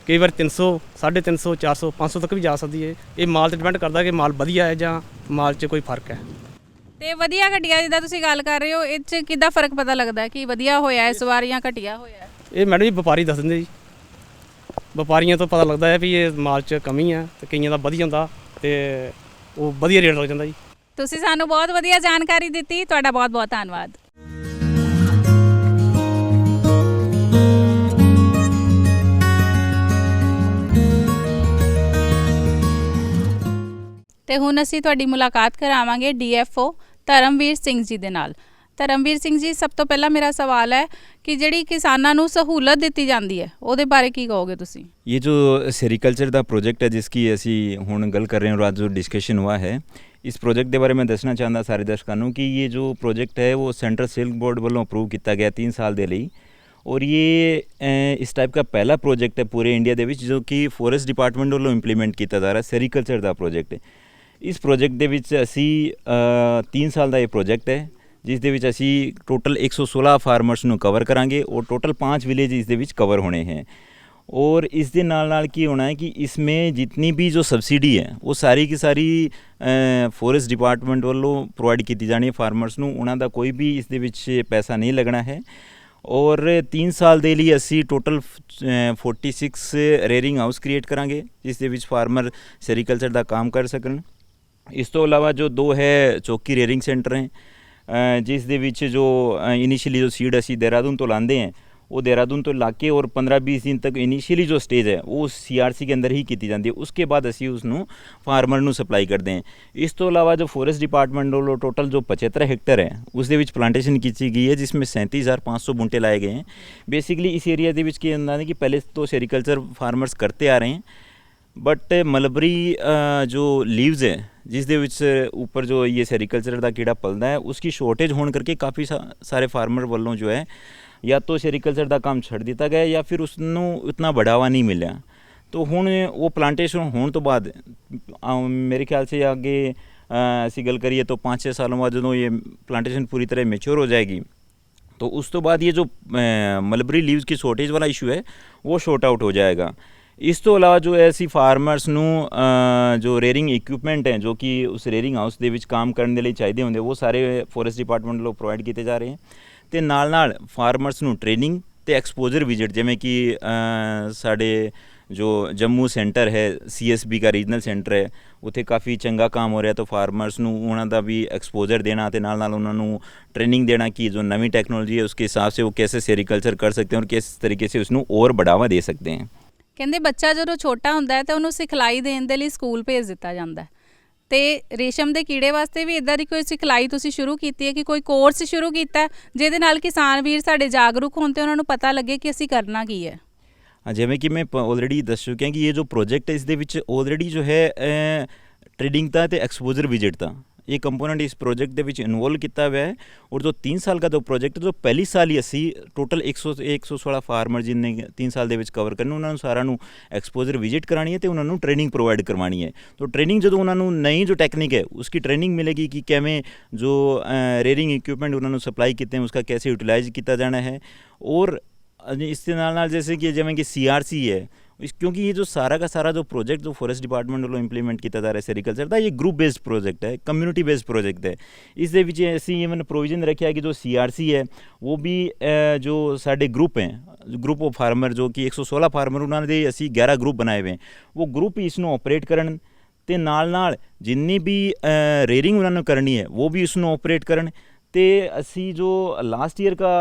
ਕਈ ਵਾਰ 300 350 400 500 ਤੱਕ ਵੀ ਜਾ ਸਕਦੀ ਹੈ। ਇਹ ਮਾਲ ਤੇ ਡਿਪੈਂਡ ਕਰਦਾ ਕਿ ਮਾਲ ਵਧੀਆ ਹੈ ਜਾਂ ਮਾਲ 'ਚ ਕੋਈ ਫ਼ਰਕ ਹੈ। ਤੇ ਵਧੀਆ ਘਟੀਆ ਜਿੱਦਾਂ ਤੁਸੀਂ ਗੱਲ ਕਰ ਰਹੇ ਹੋ ਇਹ 'ਚ ਕਿੱਦਾਂ ਫ਼ਰਕ ਪਤਾ ਲੱਗਦਾ ਕਿ ਵਧੀਆ ਹੋਇਆ ਇਸ ਵਾਰ ਜਾਂ ਘਟੀਆ ਹੋਇਆ? ਇਹ ਮੈਡਮ ਜੀ ਵਪਾਰੀ ਦੱਸ ਦਿੰਦੇ ਜੀ। ਵਪਾਰੀਆਂ ਤੋਂ ਪਤਾ ਲੱਗਦਾ ਹੈ ਵੀ ਇਹ ਮਾਲ 'ਚ ਕਮੀ ਹੈ ਤੇ ਕਈਆਂ ਦਾ ਵਧੀਆ ਹੁੰਦਾ ਤੇ ਉਹ ਵਧੀਆ ਰੇਟ ਲੱਗ ਜਾਂਦਾ ਜੀ। ਤੁਸੀਂ ਸਾਨੂੰ ਬਹੁਤ ਵਧੀਆ ਜਾਣਕਾਰੀ ਦਿੱਤੀ ਤੁਹਾਡਾ ਬਹੁਤ ਬਹੁਤ ਧੰਨਵਾਦ। ਤੇ ਹੁਣ ਅਸੀਂ ਤੁਹਾਡੀ ਮੁਲਾਕਾਤ ਕਰਾਵਾਂਗੇ ਡੀਐਫਓ ਧਰਮਵੀਰ ਸਿੰਘ ਜੀ ਦੇ ਨਾਲ। ਧਰਮਵੀਰ ਸਿੰਘ ਜੀ, ਸਭ ਤੋਂ ਪਹਿਲਾਂ ਮੇਰਾ ਸਵਾਲ ਹੈ ਕਿ ਜਿਹੜੀ ਕਿਸਾਨਾਂ ਨੂੰ ਸਹੂਲਤ ਦਿੱਤੀ ਜਾਂਦੀ ਹੈ, ਉਹਦੇ ਬਾਰੇ ਕੀ ਕਹੋਗੇ ਤੁਸੀਂ? ਇਹ ਜੋ ਸੈਰੀਕਲਚਰ ਦਾ ਪ੍ਰੋਜੈਕਟ ਹੈ, ਜਿਸ ਕੀ ਅਸੀਂ ਹੁਣ ਗੱਲ ਕਰ ਰਹੇ ਹਾਂ ਰਾਤ ਡਿਸਕਸ਼ਨ हुआ ਹੈ, ਇਸ ਪ੍ਰੋਜੈਕਟ ਦੇ ਬਾਰੇ ਮੈਂ ਦੱਸਣਾ ਚਾਹੁੰਦਾ ਸਾਰੇ ਦਰਸ਼ਕਾਂ ਨੂੰ ਕਿ ਇਹ ਜੋ ਪ੍ਰੋਜੈਕਟ ਹੈ, ਉਹ ਸੈਂਟਰ ਸਿਲਕ ਬੋਰਡ ਵੱਲੋਂ ਅਪਰੂਵ ਕੀਤਾ ਗਿਆ 3 ਸਾਲ ਦੇ ਲਈ। ਔਰ ਇਹ ਇਸ ਟਾਈਪ ਦਾ ਪਹਿਲਾ ਪ੍ਰੋਜੈਕਟ ਹੈ ਪੂਰੇ ਇੰਡੀਆ ਦੇ ਵਿੱਚ, ਜੋ ਕਿ ਫੋਰੈਸਟ ਡਿਪਾਰਟਮੈਂਟ ਵੱਲੋਂ ਇੰਪਲੀਮੈਂਟ ਕੀਤਾ ਜਾ ਰਿਹਾ, ਸੈਰੀਕਲਚਰ ਦਾ ਪ੍ਰੋਜੈਕਟ ਹੈ। ਇਸ ਪ੍ਰੋਜੈਕਟ ਦੇ ਵਿੱਚ ਅਸੀਂ 3 ਸਾਲ ਦਾ ਇਹ ਪ੍ਰੋਜੈਕਟ ਹੈ ਜਿਸ ਦੇ ਵਿੱਚ ਅਸੀਂ ਟੋਟਲ 116 ਫਾਰਮਰਸ ਨੂੰ ਕਵਰ ਕਰਾਂਗੇ ਔਰ ਟੋਟਲ 5 ਵਿਲੇਜ ਇਸ ਦੇ ਵਿੱਚ ਕਵਰ ਹੋਣੇ हैं और इस ਦੇ ਨਾਲ ਨਾਲ ਕੀ ਹੋਣਾ ਹੈ ਕਿ इसमें जितनी भी जो सब्सिडी है ਉਹ ਸਾਰੀ ਕੀ ਸਾਰੀ ਫੋਰੈਸਟ ਡਿਪਾਰਟਮੈਂਟ ਵੱਲੋਂ ਪ੍ਰੋਵਾਈਡ ਕੀਤੀ ਜਾਣੀ ਹੈ ਫਾਰਮਰਸ ਨੂੰ ਉਹਨਾਂ ਦਾ ਕੋਈ ਵੀ ਇਸ ਦੇ ਵਿੱਚ ਪੈਸਾ ਨਹੀਂ ਲੱਗਣਾ ਹੈ ਔਰ 3 ਸਾਲ ਦੇ ਲਈ ਅਸੀਂ ਟੋਟਲ 46 ਰੇਅਰਿੰਗ ਹਾਊਸ ਕ੍ਰੀਏਟ ਕਰਾਂਗੇ ਜਿਸ ਦੇ ਵਿੱਚ ਫਾਰਮਰ ਸੈਰੀਕਲਚਰ ਦਾ ਕੰਮ ਕਰ ਸਕਣ ਇਸ ਤੋਂ ਇਲਾਵਾ ਜੋ ਦੋ ਹੈ ਚੌਕੀ ਰੇਅਰਿੰਗ ਸੈਂਟਰ ਹੈ ਅ, ਜਿਸ ਦੇ ਵਿੱਚ ਜੋ ਇਨੀਸ਼ੀਅਲੀ ਜੋ ਸੀਡ ਅਸੀਂ ਦੇਹਰਾਦੂਨ ਤੋਂ ਲਾਉਂਦੇ ਹਾਂ ਉਹ ਦੇਹਰਾਦੂਨ ਤੋਂ ਲਾ ਕੇ ਔਰ 15-20 ਦਿਨ ਤੱਕ ਇਨੀਸ਼ੀਅਲੀ ਜੋ ਸਟੇਜ ਹੈ ਉਹ ਸੀਆਰਸੀ ਕੇ ਅੰਦਰ ਹੀ ਕੀਤੀ ਜਾਂਦੀ ਹੈ ਉਸਕੇ ਬਾਅਦ ਅਸੀਂ ਉਸ ਨੂੰ ਫਾਰਮਰ ਨੂੰ ਸਪਲਾਈ ਕਰਦੇ ਹਾਂ ਇਸ ਤੋਂ ਇਲਾਵਾ ਜੋ ਫੋਰੈਸਟ ਡਿਪਾਰਟਮੈਂਟ ਵੱਲੋਂ ਟੋਟਲ ਜੋ 75 ਹੈਕਟਰ ਹੈ ਉਸ ਦੇ ਵਿੱਚ ਪਲਾਂਟੇਸ਼ਨ ਕੀਤੀ ਗਈ ਹੈ ਜਿਸ ਵਿੱਚ 37500 ਬੂੰਟੇ ਲਾਏ ਗਏ हैं बेसिकली इस एरिया ਦੇ ਵਿੱਚ ਕੀ ਹੁੰਦਾ ਹੈ ਕਿ ਪਹਿਲੇ ਤੋਂ ਸੈਰੀਕਲਚਰ ਫਾਰਮਰਸ ਕਰਤੇ ਆ ਰਹੇ हैं बट मलबरी जो लीव्स हैं ਜਿਸ ਦੇ ਵਿੱਚ ਉੱਪਰ ਜੋ ਇਹ ਸੈਰੀਕਲਚਰ ਦਾ ਕੀੜਾ ਪਲਦਾ ਹੈ ਉਸकी ਸ਼ਾਰਟੇਜ ਹੋਣ ਕਰਕੇ ਕਾਫੀ ਸਾਰੇ ਫਾਰਮਰ ਵੱਲੋਂ ਜੋ ਹੈ, ਜਾਂ ਤਾਂ ਸੈਰੀਕਲਚਰ ਦਾ ਕੰਮ ਛੱਡ ਦਿੱਤਾ ਗਿਆ ਜਾਂ ਫਿਰ ਉਸ ਨੂੰ ਉਤਨਾ ਬੜਾਵਾ ਨਹੀਂ ਮਿਲਿਆ। ਤਾਂ ਹੁਣ ਉਹ ਪਲਾਂਟੇਸ਼ਨ ਹੋਣ ਤੋਂ ਬਾਅਦ ਮੇਰੇ ਖਿਆਲ ਸੇ ਅੱਗੇ ਅਸੀਂ ਗੱਲ ਕਰੀਏ ਤਾਂ 5-6 ਸਾਲਾਂ ਬਾਅਦ ਜਦੋਂ ਇਹ ਪਲਾਂਟੇਸ਼ਨ ਪੂਰੀ ਤਰ੍ਹਾਂ ਮੈਚੁਰ ਹੋ ਜਾਏਗੀ तो उस तो बाद ये जो मलबरी लीव्स की शॉर्टेज वाला इशू है वो शॉर्ट आउट हो जाएगा ਇਸ ਤੋਂ ਇਲਾਵਾ ਜੋ ਐਸੀ ਫਾਰਮਰਸ ਨੂੰ ਜੋ ਰੇਰਿੰਗ ਇਕਵਿਪਮੈਂਟ ਹੈ, ਜੋ ਕਿ ਉਸ ਰੇਰਿੰਗ ਹਾਊਸ ਦੇ ਵਿੱਚ ਕੰਮ ਕਰਨ ਦੇ ਲਈ ਚਾਹੀਦੇ ਹੁੰਦੇ, ਉਹ ਸਾਰੇ ਫੋਰੈਸਟ ਡਿਪਾਰਟਮੈਂਟ ਵੱਲੋਂ ਪ੍ਰੋਵਾਈਡ ਕੀਤੇ ਜਾ ਰਹੇ ਹਨ ਤੇ ਨਾਲ ਨਾਲ ਫਾਰਮਰਸ ਨੂੰ ਟ੍ਰੇਨਿੰਗ ਤੇ ਐਕਸਪੋਜ਼ਰ ਵਿਜ਼ਿਟ ਜਿਵੇਂ ਕਿ ਸਾਡੇ ਜੋ ਜੰਮੂ ਸੈਂਟਰ ਹੈ ਸੀਐਸਬੀ ਦਾ ਰੀਜਨਲ ਸੈਂਟਰ ਹੈ, ਉੱਥੇ ਕਾਫੀ ਚੰਗਾ ਕੰਮ ਹੋ ਰਿਹਾ, ਤਾਂ ਫਾਰਮਰਸ ਨੂੰ ਉਹਨਾਂ ਦਾ ਵੀ ਐਕਸਪੋਜ਼ਰ ਦੇਣਾ ਤੇ ਨਾਲ ਨਾਲ ਉਹਨਾਂ ਨੂੰ ਟ੍ਰੇਨਿੰਗ ਦੇਣਾ ਕਿ ਜੋ ਨਵੀਂ ਟੈਕਨੋਲॉजी ਹੈ, ਉਸਕੇ ਹਿਸਾਬ से वो कैसे सेरिकल्चर कर सकते ਔਰ ਕਿਸ ਤਰੀਕੇ तरीके से उसको और बढ़ावा दे सकते हैं ਕਹਿੰਦੇ ਬੱਚਾ ਜਦੋਂ ਛੋਟਾ ਹੁੰਦਾ ਹੈ ਤਾਂ ਉਹਨੂੰ ਸਿਖਲਾਈ ਦੇਣ ਦੇ ਲਈ ਸਕੂਲ ਭੇਜ ਦਿੱਤਾ ਜਾਂਦਾ ਹੈ। ਤੇ ਰੇਸ਼ਮ ਦੇ ਕੀੜੇ ਵਾਸਤੇ ਵੀ ਇਦਾਂ ਦੀ ਕੋਈ ਸਿਖਲਾਈ ਤੁਸੀਂ ਸ਼ੁਰੂ ਕੀਤੀ ਹੈ ਕਿ ਕੋਈ ਕੋਰਸ ਸ਼ੁਰੂ ਕੀਤਾ ਜਿਹਦੇ ਨਾਲ ਕਿਸਾਨ ਵੀਰ ਸਾਡੇ ਜਾਗਰੂਕ ਹੋਣ ਤੇ ਉਹਨਾਂ ਨੂੰ ਪਤਾ ਲੱਗੇ ਕਿ ਅਸੀਂ ਕਰਨਾ ਕੀ ਹੈ? ਜਿਵੇਂ ਕਿ ਮੈਂ ਆਲਰੇਡੀ ਦੱਸ ਚੁੱਕਿਆ ਕਿ ਇਹ ਜੋ ਪ੍ਰੋਜੈਕਟ ਹੈ, ਇਸ ਦੇ ਵਿੱਚ ਆਲਰੇਡੀ ਜੋ ਹੈ ਟ੍ਰੇਡਿੰਗ ਦਾ ਤੇ ਐਕਸਪੋਜ਼ਰ ਵਿਜ਼ਿਟ ਦਾ ਇਹ ਕੰਪੋਨੈਂਟ ਇਸ ਪ੍ਰੋਜੈਕਟ ਦੇ ਵਿੱਚ ਇਨਵੋਲ ਕੀਤਾ ਹੋਇਆ ਹੈ ਔਰ ਜੋ तीन ਸਾਲ ਦਾ ਜੋ ਪ੍ਰੋਜੈਕਟ ਜੋ ਪਹਿਲੀ ਸਾਲ ਹੀ ਅਸੀਂ ਟੋਟਲ 100 116 ਫਾਰਮਰ ਜਿਨਨੇ 3 ਸਾਲ ਦੇ ਵਿੱਚ ਕਵਰ ਕਰਨ, ਉਹਨਾਂ ਨੂੰ ਸਾਰਿਆਂ ਨੂੰ ਐਕਸਪੋਜ਼ਰ ਵਿਜ਼ਿਟ ਕਰਾਣੀ ਹੈ ਤੇ ਉਹਨਾਂ ਨੂੰ ਟ੍ਰੇਨਿੰਗ ਪ੍ਰੋਵਾਈਡ ਕਰਵਾਣੀ ਹੈ। ਤਾਂ ਟ੍ਰੇਨਿੰਗ ਜਦੋਂ ਉਹਨਾਂ ਨੂੰ ਨਈ ਜੋ ਟੈਕਨੀਕ ਹੈ ਉਸकी ਟ੍ਰੇਨਿੰਗ ਮਿਲੇਗੀ ਕਿ ਕਿਵੇਂ ਜੋ ਰੇਰਿੰਗ ਇਕਵਿਪਮੈਂਟ ਉਹਨਾਂ ਨੂੰ ਸਪਲਾਈ ਕੀਤੇ ਹਨ ਉਸका कैसे यूटिलाइज ਕੀਤਾ ਜਾਣਾ ਹੈ ਔਰ ਇਸ ਦੇ ਨਾਲ ਨਾਲ ਜੈਸੇ ਕਿ ਜਿਵੇਂ ਕਿ ਸੀਆਰਸੀ ਹੈ ਇਸ ਕਿਉਂਕਿ ਇਹ ਜੋ ਸਾਰਾ ਦਾ ਸਾਰਾ ਜੋ ਪ੍ਰੋਜੈਕਟ ਜੋ ਫੋਰੈਸਟ ਡਿਪਾਰਟਮੈਂਟ ਵੱਲੋਂ ਇੰਪਲੀਮੈਂਟ ਕੀਤਾ ਜਾ ਰਿਹਾ ਸੈਰੀਕਲਚਰ ਦਾ ਇਹ ਗਰੁੱਪ ਬੇਸਡ ਪ੍ਰੋਜੈਕਟ ਹੈ ਕਮਿਊਨਿਟੀ ਬੇਸਡ ਪ੍ਰੋਜੈਕਟ ਹੈ ਇਸ ਦੇ ਵਿੱਚ ਅਸੀਂ ਇਵਨ ਪ੍ਰੋਵੀਜ਼ਨ ਰੱਖਿਆ ਕਿ ਜੋ ਸੀਆਰਸੀ ਹੈ ਉਹ ਵੀ ਜੋ ਸਾਡੇ ਗਰੁੱਪ ਹੈ ਗਰੁੱਪ ਆਫ ਫਾਰਮਰ ਜੋ ਕਿ 116 ਫਾਰਮਰ ਉਹਨਾਂ ਦੇ ਅਸੀਂ 11 ਗਰੁੱਪ ਬਣਾਏ ਹੋਏ ਉਹ ਗਰੁੱਪ ਇਸ ਨੂੰ ਆਪਰੇਟ ਕਰਨ ਤੇ ਨਾਲ ਨਾਲ ਜਿੰਨੀ ਵੀ ਰੇਰਿੰਗ ਉਹਨਾਂ ਨੂੰ ਕਰਨੀ ਹੈ ਉਹ ਵੀ ਉਸ ਨੂੰ ਆਪਰੇਟ ਕਰਨ ਤੇ ਅਸੀਂ ਜੋ ਲਾਸਟ ਈਅਰ ਦਾ